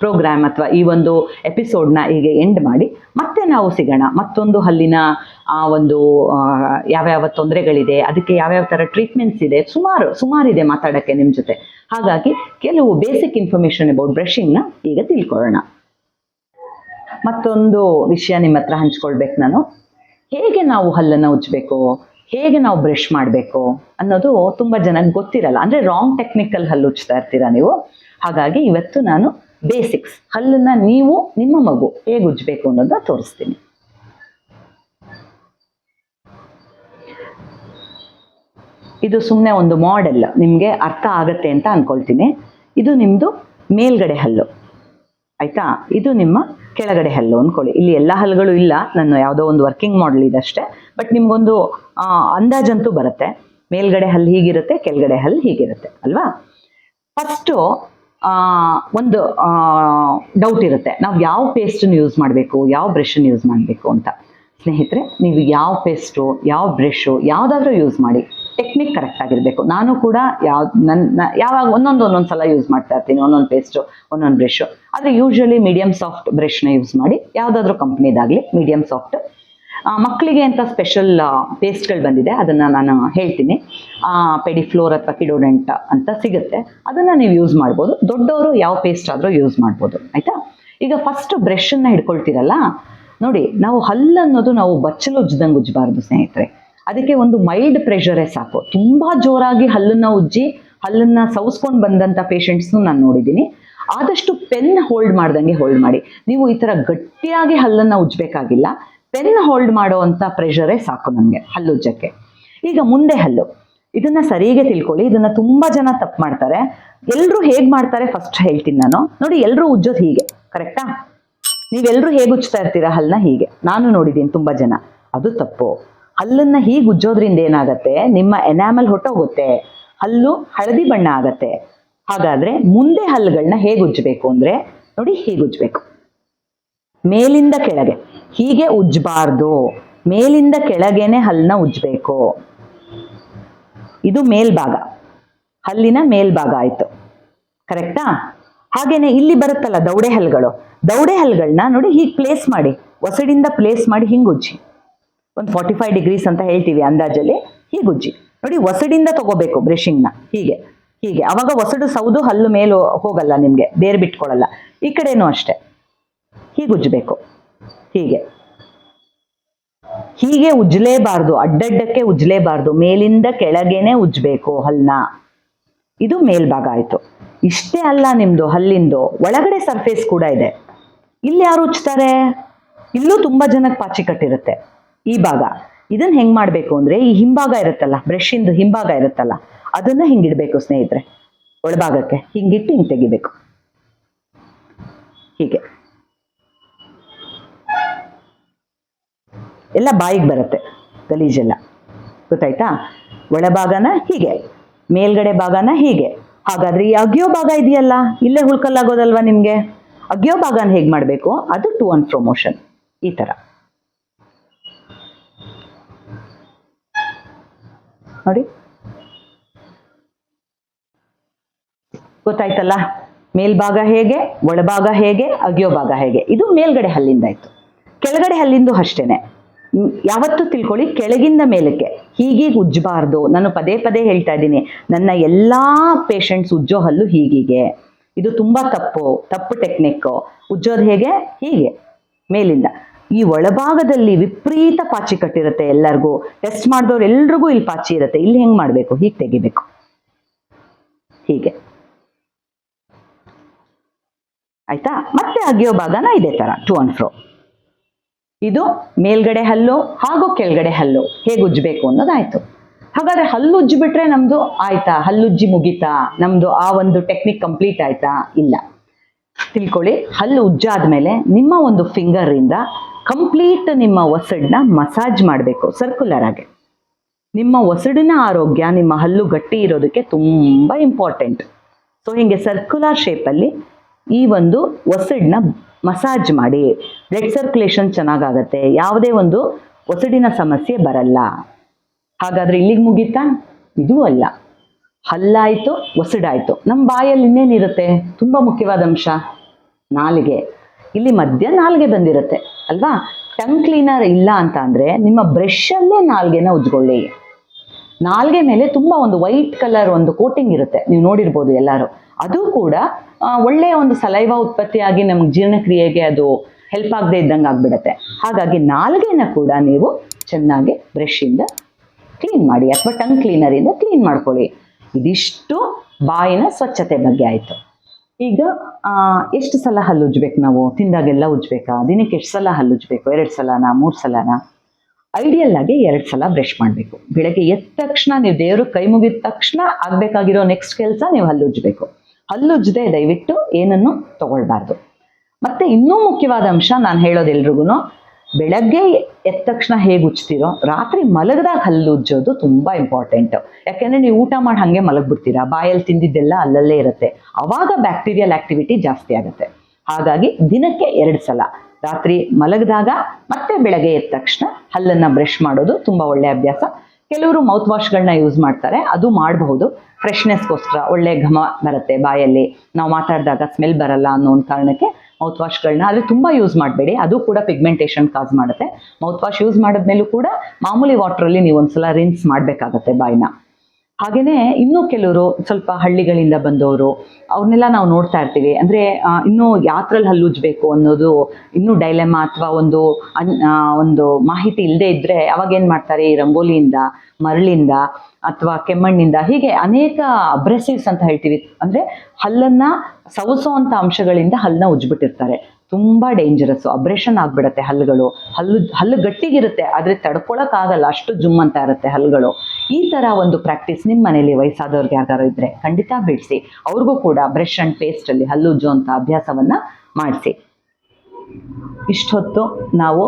[SPEAKER 2] ಪ್ರೋಗ್ರಾಮ್ ಅಥವಾ ಈ ಒಂದು ಎಪಿಸೋಡ್ನ ಹೀಗೆ ಎಂಡ್ ಮಾಡಿ ಮತ್ತೆ ನಾವು ಸಿಗೋಣ. ಮತ್ತೊಂದು ಹಲ್ಲಿನ ಆ ಒಂದು ಯಾವ ಯಾವ್ಯಾವ ತೊಂದರೆಗಳಿದೆ, ಅದಕ್ಕೆ ಯಾವ್ಯಾವ ಥರ ಟ್ರೀಟ್ಮೆಂಟ್ಸ್ ಇದೆ, ಸುಮಾರು, ಸುಮಾರಿದೆ ಮಾತಾಡೋಕ್ಕೆ ನಿಮ್ಮ ಜೊತೆ. ಹಾಗಾಗಿ ಕೆಲವು ಬೇಸಿಕ್ ಇನ್ಫಾರ್ಮೇಷನ್ ಅಬೌಟ್ ಬ್ರಷಿಂಗ್ನ ಈಗ ತಿಳ್ಕೊಳ್ಳೋಣ. ಮತ್ತೊಂದು ವಿಷಯ ನಿಮ್ಮ ಹತ್ರ ಹಂಚ್ಕೊಳ್ಬೇಕು ನಾನು. ಹೇಗೆ ನಾವು ಹಲ್ಲನ್ನು ಉಜ್ಜಬೇಕು? ಹೇಗೆ ನಾವು ಬ್ರಷ್ ಮಾಡಬೇಕು? ಅನ್ನೋದು ತುಂಬ ಜನಕ್ಕೆ ಗೊತ್ತಿರಲ್ಲ. ಅಂದರೆ ರಾಂಗ್ ಟೆಕ್ನಿಕಲ್ ಹಲ್ಲು ಉಜ್ತಾ ಇರ್ತೀರಾ ನೀವು? ಹಾಗಾಗಿ ಇವತ್ತು ನಾನು ಬೇಸಿಕ್ಸ್ ಹಲ್ಲನ್ನು ನೀವು, ನಿಮ್ಮ ಮಗು ಹೇಗೆ ಉಜ್ಜಬೇಕು ಅನ್ನೋದನ್ನ ತೋರಿಸ್ತೀನಿ. ಇದು ಸುಮ್ಮನೆ ಒಂದು ಮಾಡೆಲ್ ನಿಮಗೆ ಅರ್ಥ ಆಗತ್ತೆ ಅಂತ ಅಂದ್ಕೊಳ್ತೀನಿ ಇದು ನಿಮ್ಮದು ಮೇಲ್ಗಡೆ ಹಲ್ಲು. ಆಯಿತಾ? ಇದು ನಿಮ್ಮ ಕೆಳಗಡೆ ಹಲ್ಲು ಅಂದ್ಕೊಳ್ಳಿ ಇಲ್ಲಿ ಎಲ್ಲ ಹಲ್ಲುಗಳು ಇಲ್ಲ. ನಾನು ಯಾವುದೋ ಒಂದು ವರ್ಕಿಂಗ್ ಮಾಡೆಲ್ ಇದೆ ಅಷ್ಟೇ ಬಟ್ ನಿಮಗೊಂದು ಅಂದಾಜಂತೂ ಬರುತ್ತೆ. ಮೇಲ್ಗಡೆ ಹಲ್ಲು ಹೀಗಿರುತ್ತೆ, ಕೆಳಗಡೆ ಹಲ್ಲು ಹೀಗಿರುತ್ತೆ. ಅಲ್ವಾ? ಫಸ್ಟು ಒಂದು ಡೌಟ್ ಇರುತ್ತೆ. ನಾವು ಯಾವ ಪೇಸ್ಟನ್ನು ಯೂಸ್ ಮಾಡಬೇಕು? ಯಾವ ಬ್ರಷನ್ನು ಯೂಸ್ ಮಾಡಬೇಕು ಅಂತ. ಸ್ನೇಹಿತರೆ, ನೀವು ಯಾವ ಪೇಸ್ಟು ಯಾವ ಬ್ರಷು ಯಾವುದಾದ್ರೂ ಯೂಸ್ ಮಾಡಿ. ಟೆಕ್ನಿಕ್ ಕರೆಕ್ಟ್ ಆಗಿರಬೇಕು. ನಾನು ಕೂಡ ಯಾವ ನನ್ನ ಯಾವಾಗ ಒಂದೊಂದು ಒಂದೊಂದು ಸಲ ಯೂಸ್ ಮಾಡ್ತಾ ಇರ್ತೀನಿ. ಒಂದೊಂದು ಪೇಸ್ಟು ಒಂದೊಂದು ಬ್ರಷ್ ಆದರೆ ಯೂಶ್ವಲಿ ಮೀಡಿಯಂ ಸಾಫ್ಟ್ ಬ್ರಷ್ನ ಯೂಸ್ ಮಾಡಿ ಯಾವುದಾದ್ರೂ ಕಂಪ್ನಿದಾಗಲಿ ಮೀಡಿಯಮ್ ಸಾಫ್ಟ್ ಮಕ್ಕಳಿಗೆ ಅಂತ ಸ್ಪೆಷಲ್ ಪೇಸ್ಟ್ಗಳು ಬಂದಿದೆ, ಅದನ್ನು ನಾನು ಹೇಳ್ತೀನಿ. ಪೆಡಿಫ್ಲೋರ್ ಅಥವಾ ಕಿಡೋಡೆಂಟ್ ಅಂತ ಸಿಗುತ್ತೆ. ಅದನ್ನು ನೀವು ಯೂಸ್ ಮಾಡ್ಬೋದು. ದೊಡ್ಡವರು ಯಾವ ಪೇಸ್ಟ್ ಆದರೂ ಯೂಸ್ ಮಾಡ್ಬೋದು. ಆಯಿತಾ? ಈಗ ಫಸ್ಟ್ ಬ್ರಷನ್ನು ಹಿಡ್ಕೊಳ್ತೀರಲ್ಲ? ನೋಡಿ, ನಾವು ಹಲ್ಲು ಅನ್ನೋದು ನಾವು ಬಚ್ಚಲು ಉಜ್ದಂಗೆ ಉಜ್ಜಬಾರ್ದು ಸ್ನೇಹಿತರೆ. ಅದಕ್ಕೆ ಒಂದು ಮೈಲ್ಡ್ ಪ್ರೆಷರೇ ಸಾಕು. ತುಂಬ ಜೋರಾಗಿ ಹಲ್ಲನ್ನ ಉಜ್ಜಿ, ಹಲ್ಲನ್ನ ಸವಸ್ಕೊಂಡು ಬಂದಂಥ ಪೇಷಂಟ್ಸ್ನು ನಾನು ನೋಡಿದ್ದೀನಿ. ಆದಷ್ಟು ಪೆನ್ ಹೋಲ್ಡ್ ಮಾಡ್ದಂಗೆ ಹೋಲ್ಡ್ ಮಾಡಿ. ನೀವು ಈ ಥರ ಗಟ್ಟಿಯಾಗಿ ಹಲ್ಲನ್ನು ಉಜ್ಜಬೇಕಾಗಿಲ್ಲ. ಪೆನ್ ಹೋಲ್ಡ್ ಮಾಡೋ ಅಂಥ ಪ್ರೆಷರೇ ಸಾಕು ನಮಗೆ ಹಲ್ಲು ಉಜ್ಜಕ್ಕೆ. ಈಗ ಮುಂದೆ ಹಲ್ಲು. ಇದನ್ನ ಸರಿಗೆ ತಿಳ್ಕೊಳ್ಳಿ. ಇದನ್ನ ತುಂಬಾ ಜನ ತಪ್ಪು ಮಾಡ್ತಾರೆ. ಎಲ್ಲರೂ ಹೇಗ್ ಮಾಡ್ತಾರೆ ಫಸ್ಟ್ ಹೇಳ್ತೀನಿ ನಾನು. ನೋಡಿ ಎಲ್ಲರೂ ಉಜ್ಜೋದು ಹೀಗೆ. ಕರೆಕ್ಟಾ ನೀವೆಲ್ಲರೂ ಹೇಗೆ ಉಜ್ತಾ ಇರ್ತೀರಾ ಹಲ್ಲನ್ನ ಹೀಗೆ. ನಾನು ನೋಡಿದ್ದೀನಿ ತುಂಬಾ ಜನ. ಅದು ತಪ್ಪು. ಹಲ್ಲನ್ನ ಹೀಗೆ ಉಜ್ಜೋದ್ರಿಂದ ಏನಾಗುತ್ತೆ? ನಿಮ್ಮ ಎನಾಮಲ್ ಹೊಟ್ಟೋಗುತ್ತೆ. ಹಲ್ಲು ಹಳದಿ ಬಣ್ಣ ಆಗತ್ತೆ. ಹಾಗಾದ್ರೆ ಮುಂದೆ ಹಲ್ಲುಗಳನ್ನ ಹೇಗೆ ಉಜ್ಜಬೇಕು ಅಂದ್ರೆ, ನೋಡಿ ಹೀಗೆ ಉಜ್ಜಬೇಕು. ಮೇಲಿಂದ ಕೆಳಗೆ. ಹೀಗೆ ಉಜ್ಜಬಾರ್ದು ಮೇಲಿಂದ ಕೆಳಗೇನೆ ಹಲ್ಲನ್ನ ಉಜ್ಜಬೇಕು ಇದು ಮೇಲ್ಭಾಗ. ಹಲ್ಲಿನ ಮೇಲ್ಭಾಗ ಆಯ್ತು. ಕರೆಕ್ಟಾ? ಹಾಗೇನೆ ಇಲ್ಲಿ ಬರುತ್ತಲ್ಲ ದೌಡೆ ಹಲ್ಲುಗಳು ದೌಡೆ ಹಲ್ಲುಗಳನ್ನ ನೋಡಿ ಹೀಗೆ ಪ್ಲೇಸ್ ಮಾಡಿ. ಒಸಡಿಂದ ಪ್ಲೇಸ್ ಮಾಡಿ ಹಿಂಗೆ ಉಜ್ಜಿ. ಒಂದು ಫಾರ್ಟಿ ಫೈವ್ ಡಿಗ್ರೀಸ್ ಅಂತ ಹೇಳ್ತೀವಿ ಅಂದಾಜಲ್ಲಿ. ಹೀಗೆ ಉಜ್ಜಿ ನೋಡಿ ಒಸಡಿಂದ ತಗೋಬೇಕು ಬ್ರಷಿಂಗ್ನ ಹೀಗೆ ಹೀಗೆ. ಅವಾಗ ಒಸಡು ಸೌದು ಹಲ್ಲು ಮೇಲೆ ಹೋಗಲ್ಲ ನಿಮಗೆ. ಬೇರೆ ಬಿಟ್ಕೊಳ್ಳಲ್ಲ ಈ ಕಡೆನೂ ಅಷ್ಟೇ. ಹೀಗೆ ಉಜ್ಜಬೇಕು. ಹೀಗೆ. ಹೀಗೆ ಉಜ್ಜಲೇಬಾರ್ದು. ಅಡ್ಡಡ್ಡಕ್ಕೆ ಉಜ್ಜಲೇಬಾರ್ದು. ಮೇಲಿಂದ ಕೆಳಗೇನೆ ಉಜ್ಜಬೇಕು ಹಲ್ಲನ್ನ ಇದು ಮೇಲ್ಭಾಗ ಆಯ್ತು. ಇಷ್ಟೇ ಅಲ್ಲ ನಿಮ್ದು ಹಲ್ಲಿಂದು. ಒಳಗಡೆ ಸರ್ಫೇಸ್ ಕೂಡ ಇದೆ. ಇಲ್ಲಿ ಯಾರು ಉಜ್ತಾರೆ? ಇಲ್ಲೂ ತುಂಬಾ ಜನಕ್ಕೆ ಪಾಚಿ ಕಟ್ಟಿರುತ್ತೆ ಈ ಭಾಗ. ಇದನ್ನ ಹೆಂಗ್ ಮಾಡ್ಬೇಕು ಅಂದ್ರೆ ಈ ಹಿಂಭಾಗ ಇರುತ್ತಲ್ಲ ಬ್ರಷ್ ಇಂದು ಹಿಂಭಾಗ ಇರುತ್ತಲ್ಲ, ಅದನ್ನ ಹಿಂಗಿಡ್ಬೇಕು ಸ್ನೇಹಿತರೆ, ಒಳಭಾಗಕ್ಕೆ. ಹಿಂಗಿಟ್ಟು ಹಿಂಗ್ ತೆಗಿಬೇಕು. ಹೀಗೆ. ಎಲ್ಲ ಬಾಯಿಗೆ ಬರುತ್ತೆ ಗಲೀಜೆಲ್ಲ ಗೊತ್ತಾಯ್ತಾ? ಒಳಭಾಗನ ಹೀಗೆ, ಮೇಲ್ಗಡೆ ಭಾಗನ ಹೀಗೆ. ಹಾಗಾದ್ರೆ ಈ ಅಗ್ಯೋ ಭಾಗ ಇದೆಯಲ್ಲ, ಇಲ್ಲೇ ಹುಳ್ಕಲ್ಲಾಗೋದಲ್ವಾ ನಿಮಗೆ? ಅಗ್ಯೋ ಭಾಗನ ಹೇಗೆ ಮಾಡಬೇಕು? ಅದು ಟು ಒನ್ ಪ್ರಮೋಷನ್ ಈ ಥರ ನೋಡಿ. ಗೊತ್ತಾಯ್ತಲ್ಲ? ಮೇಲ್ಭಾಗ ಹೇಗೆ, ಒಳಭಾಗ ಹೇಗೆ, ಅಗಿಯೋ ಭಾಗ ಹೇಗೆ? ಇದು ಮೇಲ್ಗಡೆ ಹಲ್ಲಿಂದ ಆಯ್ತು. ಕೆಳಗಡೆ ಹಲ್ಲಿಂದು ಅಷ್ಟೇನೆ. ಯಾವತ್ತೂ ತಿಳ್ಕೊಳ್ಳಿ, ಕೆಳಗಿಂದ ಮೇಲಕ್ಕೆ. ಹೀಗೀಗೆ ಉಜ್ಜಬಾರ್ದು ನಾನು ಪದೇ ಪದೇ ಹೇಳ್ತಾ ಇದ್ದೀನಿ. ನನ್ನ ಎಲ್ಲ ಪೇಷಂಟ್ಸ್ ಉಜ್ಜೋ ಹಲ್ಲು ಹೀಗೀಗೆ. ಇದು ತುಂಬಾ ತಪ್ಪು. ತಪ್ಪು ಟೆಕ್ನಿಕ್ ಉಜ್ಜೋದು ಹೇಗೆ? ಹೀಗೆ. ಮೇಲಿಂದ. ಈ ಒಳಭಾಗದಲ್ಲಿ ವಿಪರೀತ ಪಾಚಿ ಕಟ್ಟಿರುತ್ತೆ ಎಲ್ಲರಿಗೂ. ಟೆಸ್ಟ್ ಮಾಡಿದವ್ರು ಎಲ್ರಿಗೂ ಇಲ್ಲಿ ಪಾಚಿ ಇರುತ್ತೆ. ಇಲ್ಲಿ ಹೆಂಗೆ ಮಾಡಬೇಕು? ಹೀಗೆ ತೆಗಿಬೇಕು. ಹೀಗೆ. ಆಯ್ತಾ? ಮತ್ತೆ ಅಗಿಯೋ ಭಾಗನ ಇದೇ ಥರ ಟು ಅಂಡ್ ಫ್ರೋ ಇದು ಮೇಲ್ಗಡೆ ಹಲ್ಲು ಹಾಗೂ ಕೆಳಗಡೆ ಹಲ್ಲು. ಹೇಗೆ ಉಜ್ಜಬೇಕು ಅನ್ನೋದಾಯ್ತು. ಹಾಗಾದ್ರೆ ಹಲ್ಲು ಉಜ್ಜಿಬಿಟ್ರೆ ನಮ್ದು ಆಯ್ತಾ? ಹಲ್ಲುಜ್ಜಿ ಮುಗೀತಾ? ನಮ್ದು ಆ ಒಂದು ಟೆಕ್ನಿಕ್ ಕಂಪ್ಲೀಟ್ ಆಯ್ತಾ? ಇಲ್ಲ. ತಿಳ್ಕೊಳ್ಳಿ. ಹಲ್ಲು ಉಜ್ಜಾದ್ಮೇಲೆ ನಿಮ್ಮ ಒಂದು ಫಿಂಗರ್ ಇಂದ ಕಂಪ್ಲೀಟ್ ನಿಮ್ಮ ಒಸಡನ್ನ ಮಸಾಜ್ ಮಾಡಬೇಕು ಸರ್ಕ್ಯುಲರ್ ಆಗಿ. ನಿಮ್ಮ ಒಸಡಿನ ಆರೋಗ್ಯ, ನಿಮ್ಮ ಹಲ್ಲು ಗಟ್ಟಿ ಇರೋದಕ್ಕೆ ತುಂಬ ಇಂಪಾರ್ಟೆಂಟ್ ಸೊ ಹೀಗೆ ಸರ್ಕ್ಯುಲರ್ ಶೇಪಲ್ಲಿ ಈ ಒಂದು ಒಸಡನ್ನ ಮಸಾಜ್ ಮಾಡಿ. ಬ್ಲಡ್ ಸರ್ಕ್ಯುಲೇಷನ್ ಚೆನ್ನಾಗಾಗತ್ತೆ. ಯಾವುದೇ ಒಂದು ಒಸಡಿನ ಸಮಸ್ಯೆ ಬರಲ್ಲ. ಹಾಗಾದರೆ ಇಲ್ಲಿಗೆ ಮುಗೀತಾ? ಇದೂ ಅಲ್ಲ. ಹಲ್ಲಾಯಿತು, ಒಸಡಾಯಿತು. ನಮ್ಮ ಬಾಯಲ್ಲಿ ಇನ್ನೇನಿರುತ್ತೆ? ತುಂಬ ಮುಖ್ಯವಾದ ಅಂಶ. ನಾಲಿಗೆ. ಇಲ್ಲಿ ಮಧ್ಯ ನಾಲ್ಗೆ ಬಂದಿರುತ್ತೆ, ಅಲ್ವಾ? ಟಂಗ್ ಕ್ಲೀನರ್ ಇಲ್ಲ ಅಂತ ಅಂದರೆ ನಿಮ್ಮ ಬ್ರಷಲ್ಲೇ ನಾಲ್ಗೆನ ಉಜ್ಕೊಳ್ಳಿ. ನಾಲ್ಗೆ ಮೇಲೆ ತುಂಬ ಒಂದು ವೈಟ್ ಕಲರ್ ಒಂದು ಕೋಟಿಂಗ್ ಇರುತ್ತೆ, ನೀವು ನೋಡಿರ್ಬೋದು ಎಲ್ಲರೂ. ಅದು ಕೂಡ ಒಳ್ಳೆಯ ಒಂದು ಸಲೈವ ಉತ್ಪತ್ತಿಯಾಗಿ ನಮ್ಗೆ ಜೀರ್ಣಕ್ರಿಯೆಗೆ ಅದು ಹೆಲ್ಪ್ ಆಗದೆ ಇದ್ದಂಗೆ ಆಗ್ಬಿಡತ್ತೆ. ಹಾಗಾಗಿ ನಾಲ್ಗೆನ ಕೂಡ ನೀವು ಚೆನ್ನಾಗಿ ಬ್ರಷಿಂದ ಕ್ಲೀನ್ ಮಾಡಿ, ಅಥವಾ ಟಂಗ್ ಕ್ಲೀನರಿಂದ ಕ್ಲೀನ್ ಮಾಡ್ಕೊಳ್ಳಿ. ಇದಿಷ್ಟು ಬಾಯಿನ ಸ್ವಚ್ಛತೆ ಬಗ್ಗೆ ಆಯಿತು. ಈಗ ಎಷ್ಟು ಸಲ ಹಲ್ಲು ಉಜ್ಬೇಕು ನಾವು? ತಿಂದಾಗೆಲ್ಲ ಉಜ್ಬೇಕಾ? ದಿನಕ್ಕೆ ಎಷ್ಟು ಸಲ ಹಲ್ಲು ಉಜ್ಬೇಕು? ಎರಡು ಸಲನಾ, ಮೂರು ಸಲನಾ? ಐಡಿಯಲ್ ಆಗಿ ಎರಡು ಸಲ ಬ್ರಷ್ ಮಾಡಬೇಕು. ಬೆಳಗ್ಗೆ ಎದ್ದ ತಕ್ಷಣ ನೀವು ದೇವರು ಕೈ ಮುಗಿದ ತಕ್ಷಣ ಆಗಬೇಕಾಗಿರೋ ನೆಕ್ಸ್ಟ್ ಕೆಲಸ ನೀವು ಹಲ್ಲು ಉಜ್ಜಬೇಕು ಹಲ್ಲು ಉಜ್ಜದೆ ದಯವಿಟ್ಟು ಏನನ್ನು ತಗೊಳ್ಬಾರ್ದು. ಮತ್ತೆ ಇನ್ನೂ ಮುಖ್ಯವಾದ ಅಂಶ ನಾನು ಹೇಳೋದು ಎಲ್ರಿಗೂ ಬೆಳಗ್ಗೆ ಎದ್ದ ತಕ್ಷಣ ಹೇಗೆ ಉಜ್ತೀರೋ, ರಾತ್ರಿ ಮಲಗದಾಗ ಹಲ್ಲು ಉಜ್ಜೋದು ತುಂಬ ಇಂಪಾರ್ಟೆಂಟ್ ಯಾಕೆಂದ್ರೆ ನೀವು ಊಟ ಮಾಡಿ ಹಾಗೆ ಮಲಗ್ಬಿಡ್ತೀರಾ, ಬಾಯಲ್ಲಿ ತಿಂದಿದ್ದೆಲ್ಲ ಅಲ್ಲಲ್ಲೇ ಇರುತ್ತೆ. ಅವಾಗ ಬ್ಯಾಕ್ಟೀರಿಯಲ್ ಆಕ್ಟಿವಿಟಿ ಜಾಸ್ತಿ ಆಗುತ್ತೆ. ಹಾಗಾಗಿ ದಿನಕ್ಕೆ ಎರಡು ಸಲ. ರಾತ್ರಿ ಮಲಗಿದಾಗ ಮತ್ತೆ ಬೆಳಗ್ಗೆ ಎದ್ದ ತಕ್ಷಣ ಹಲ್ಲನ್ನ ಬ್ರಷ್ ಮಾಡೋದು ತುಂಬ ಒಳ್ಳೆ ಅಭ್ಯಾಸ. ಕೆಲವರು ಮೌತ್ ವಾಶ್ಗಳನ್ನ ಯೂಸ್ ಮಾಡ್ತಾರೆ, ಅದು ಮಾಡಬಹುದು. ಫ್ರೆಶ್ನೆಸ್ಗೋಸ್ಕರ ಒಳ್ಳೆ ಘಮ ಬರುತ್ತೆ ಬಾಯಲ್ಲಿ. ನಾವು ಮಾತಾಡಿದಾಗ ಸ್ಮೆಲ್ ಬರಲ್ಲ ಅನ್ನೋ ಒಂದು ಕಾರಣಕ್ಕೆ ಮೌತ್ ವಾಶ್ಗಳನ್ನ ಆದರೆ ತುಂಬ ಯೂಸ್ ಮಾಡಬೇಡಿ. ಅದು ಕೂಡ ಪಿಗ್ಮೆಂಟೇಷನ್ ಕಾಸ್ ಮಾಡುತ್ತೆ. ಮೌತ್ ವಾಶ್ ಯೂಸ್ ಮಾಡಿದ್ಮೇಲೂ ಕೂಡ ಮಾಮೂಲಿ ವಾಟ್ರಲ್ಲಿ ನೀವು ಒಂದ್ಸಲ ರಿನ್ಸ್ ಮಾಡಬೇಕಾಗತ್ತೆ ಬಾಯಿನ. ಹಾಗೇನೆ ಇನ್ನೂ ಕೆಲವರು ಸ್ವಲ್ಪ ಹಳ್ಳಿಗಳಿಂದ ಬಂದವರು, ಅವ್ರನ್ನೆಲ್ಲ ನಾವು ನೋಡ್ತಾ ಇರ್ತೀವಿ. ಅಂದರೆ ಇನ್ನೂ ಯಾತ್ರಲ್ಲಿ ಹಲ್ಲುಜ್ಬೇಕು ಅನ್ನೋದು ಇನ್ನೂ ಡೈಲೆಮ ಅಥವಾ ಒಂದು ಒಂದು ಮಾಹಿತಿ ಇಲ್ಲದೆ ಇದ್ದರೆ ಅವಾಗ ಏನು ಮಾಡ್ತಾರೆ? ಈ ರಂಗೋಲಿಯಿಂದ, ಮರಳಿಂದ ಅಥವಾ ಕೆಮ್ಮಣ್ಣಿಂದ ಹೀಗೆ ಅನೇಕ ಅಬ್ರೆಸಿವ್ಸ್ ಅಂತ ಹೇಳ್ತೀವಿ. ಅಂದರೆ ಹಲ್ಲನ್ನು ಸವಸೋವಂಥ ಅಂಶಗಳಿಂದ ಹಲ್ಲನ್ನ ಉಜ್ಬಿಟ್ಟಿರ್ತಾರೆ. ತುಂಬ ಡೇಂಜರಸ್ ಅಬ್ರೇಷನ್ ಆಗ್ಬಿಡತ್ತೆ ಹಲ್ಲುಗಳು. ಹಲ್ಲು ಹಲ್ಲು ಗಟ್ಟಿಗಿರುತ್ತೆ, ಆದರೆ ತಡ್ಕೊಳಕ್ಕಾಗಲ್ಲ. ಅಷ್ಟು ಜುಮ್ ಅಂತ ಇರುತ್ತೆ ಹಲ್ಲುಗಳು. ಈ ಥರ ಒಂದು ಪ್ರಾಕ್ಟೀಸ್ ನಿಮ್ಮ ಮನೇಲಿ ವಯಸ್ಸಾದವ್ರಿಗೆ ಯಾರು ಇದ್ದರೆ ಖಂಡಿತ ಬಿಡಿಸಿ. ಅವ್ರಿಗೂ ಕೂಡ ಬ್ರಷ್ ಆ್ಯಂಡ್ ಪೇಸ್ಟಲ್ಲಿ ಹಲ್ಲು ಅಂತ ಅಭ್ಯಾಸವನ್ನು ಮಾಡಿಸಿ. ಇಷ್ಟೊತ್ತು ನಾವು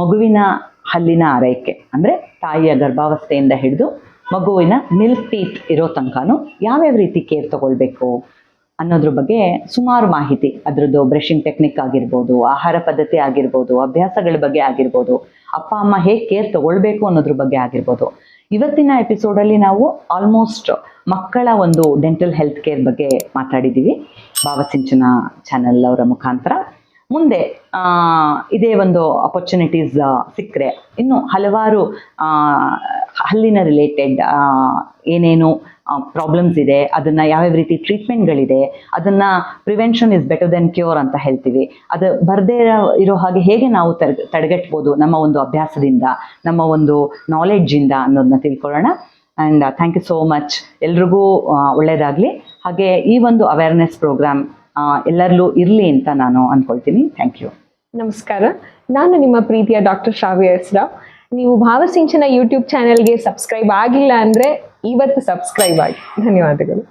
[SPEAKER 2] ಮಗುವಿನ ಹಲ್ಲಿನ ಆರೈಕೆ, ಅಂದರೆ ತಾಯಿಯ ಗರ್ಭಾವಸ್ಥೆಯಿಂದ ಹಿಡಿದು ಮಗುವಿನ ಮಿಲ್ಕ್ ಟೀತ್ ಇರೋ ತನಕನೂ ಯಾವ್ಯಾವ ರೀತಿ ಕೇರ್ ತಗೊಳ್ಬೇಕು? ಅನ್ನೋದ್ರ ಬಗ್ಗೆ ಸುಮಾರು ಮಾಹಿತಿ. ಅದರದ್ದು ಬ್ರಷಿಂಗ್ ಟೆಕ್ನಿಕ್ ಆಗಿರ್ಬೋದು, ಆಹಾರ ಪದ್ಧತಿ ಆಗಿರ್ಬೋದು, ಅಭ್ಯಾಸಗಳ ಬಗ್ಗೆ ಆಗಿರ್ಬೋದು, ಅಪ್ಪ, ಅಮ್ಮ ಹೇಗೆ ಕೇರ್ ತಗೊಳ್ಬೇಕು ಅನ್ನೋದ್ರ ಬಗ್ಗೆ ಆಗಿರ್ಬೋದು. ಇವತ್ತಿನ ಎಪಿಸೋಡಲ್ಲಿ ನಾವು ಆಲ್ಮೋಸ್ಟ್ ಮಕ್ಕಳ ಒಂದು ಡೆಂಟಲ್ ಹೆಲ್ತ್ ಕೇರ್ ಬಗ್ಗೆ ಮಾತಾಡಿದ್ದೀವಿ ಭಾವಸಿಂಚನ ಚಾನೆಲ್ ಅವರ ಮುಖಾಂತರ. ಮುಂದೆ ಇದೇ ಒಂದು ಅಪರ್ಚುನಿಟೀಸ್ ಸಿಕ್ಕರೆ. ಇನ್ನು ಹಲವಾರು ಹಲ್ಲಿನ ರಿಲೇಟೆಡ್ ಏನೇನು ಪ್ರಾಬ್ಲಮ್ಸ್ ಇದೆ, ಅದನ್ನು ಯಾವ್ಯಾವ ರೀತಿ ಟ್ರೀಟ್ಮೆಂಟ್ಗಳಿದೆ ಅದನ್ನು prevention is better then cure ಅಂತ ಹೇಳ್ತೀವಿ. ಅದು ಬರದೇ ಇರೋ ಹಾಗೆ ಹೇಗೆ ನಾವು ತಡ್ ತಡೆಗಟ್ಬೋದು ನಮ್ಮ ಒಂದು ಅಭ್ಯಾಸದಿಂದ, ನಮ್ಮ ಒಂದು ನಾಲೆಡ್ಜಿಂದ ಅನ್ನೋದನ್ನ ತಿಳ್ಕೊಳ್ಳೋಣ. And thank you so much ಎಲ್ರಿಗೂ ಒಳ್ಳೆಯದಾಗಲಿ ಹಾಗೆ ಈ ಒಂದು ಅವೇರ್ನೆಸ್ ಪ್ರೋಗ್ರಾಮ್ ಎಲ್ಲರಲ್ಲೂ ಇರಲಿ ಅಂತ ನಾನು ಅಂದ್ಕೊಳ್ತೀನಿ ಥ್ಯಾಂಕ್ ಯು
[SPEAKER 3] ನಮಸ್ಕಾರ. ನಾನು ನಿಮ್ಮ ಪ್ರೀತಿಯ ಡಾಕ್ಟರ್ ಶ್ರಾವ್ಯ ಹೆಸ್ರಾವ್ ನೀವು ಭಾವಸಿಂಚನ ಯೂಟ್ಯೂಬ್ ಚಾನೆಲ್ಗೆ ಸಬ್ಸ್ಕ್ರೈಬ್ ಆಗಿಲ್ಲ ಅಂದರೆ ಇವತ್ತು ಸಬ್ಸ್ಕ್ರೈಬ್ ಆಗಿ. ಧನ್ಯವಾದಗಳು.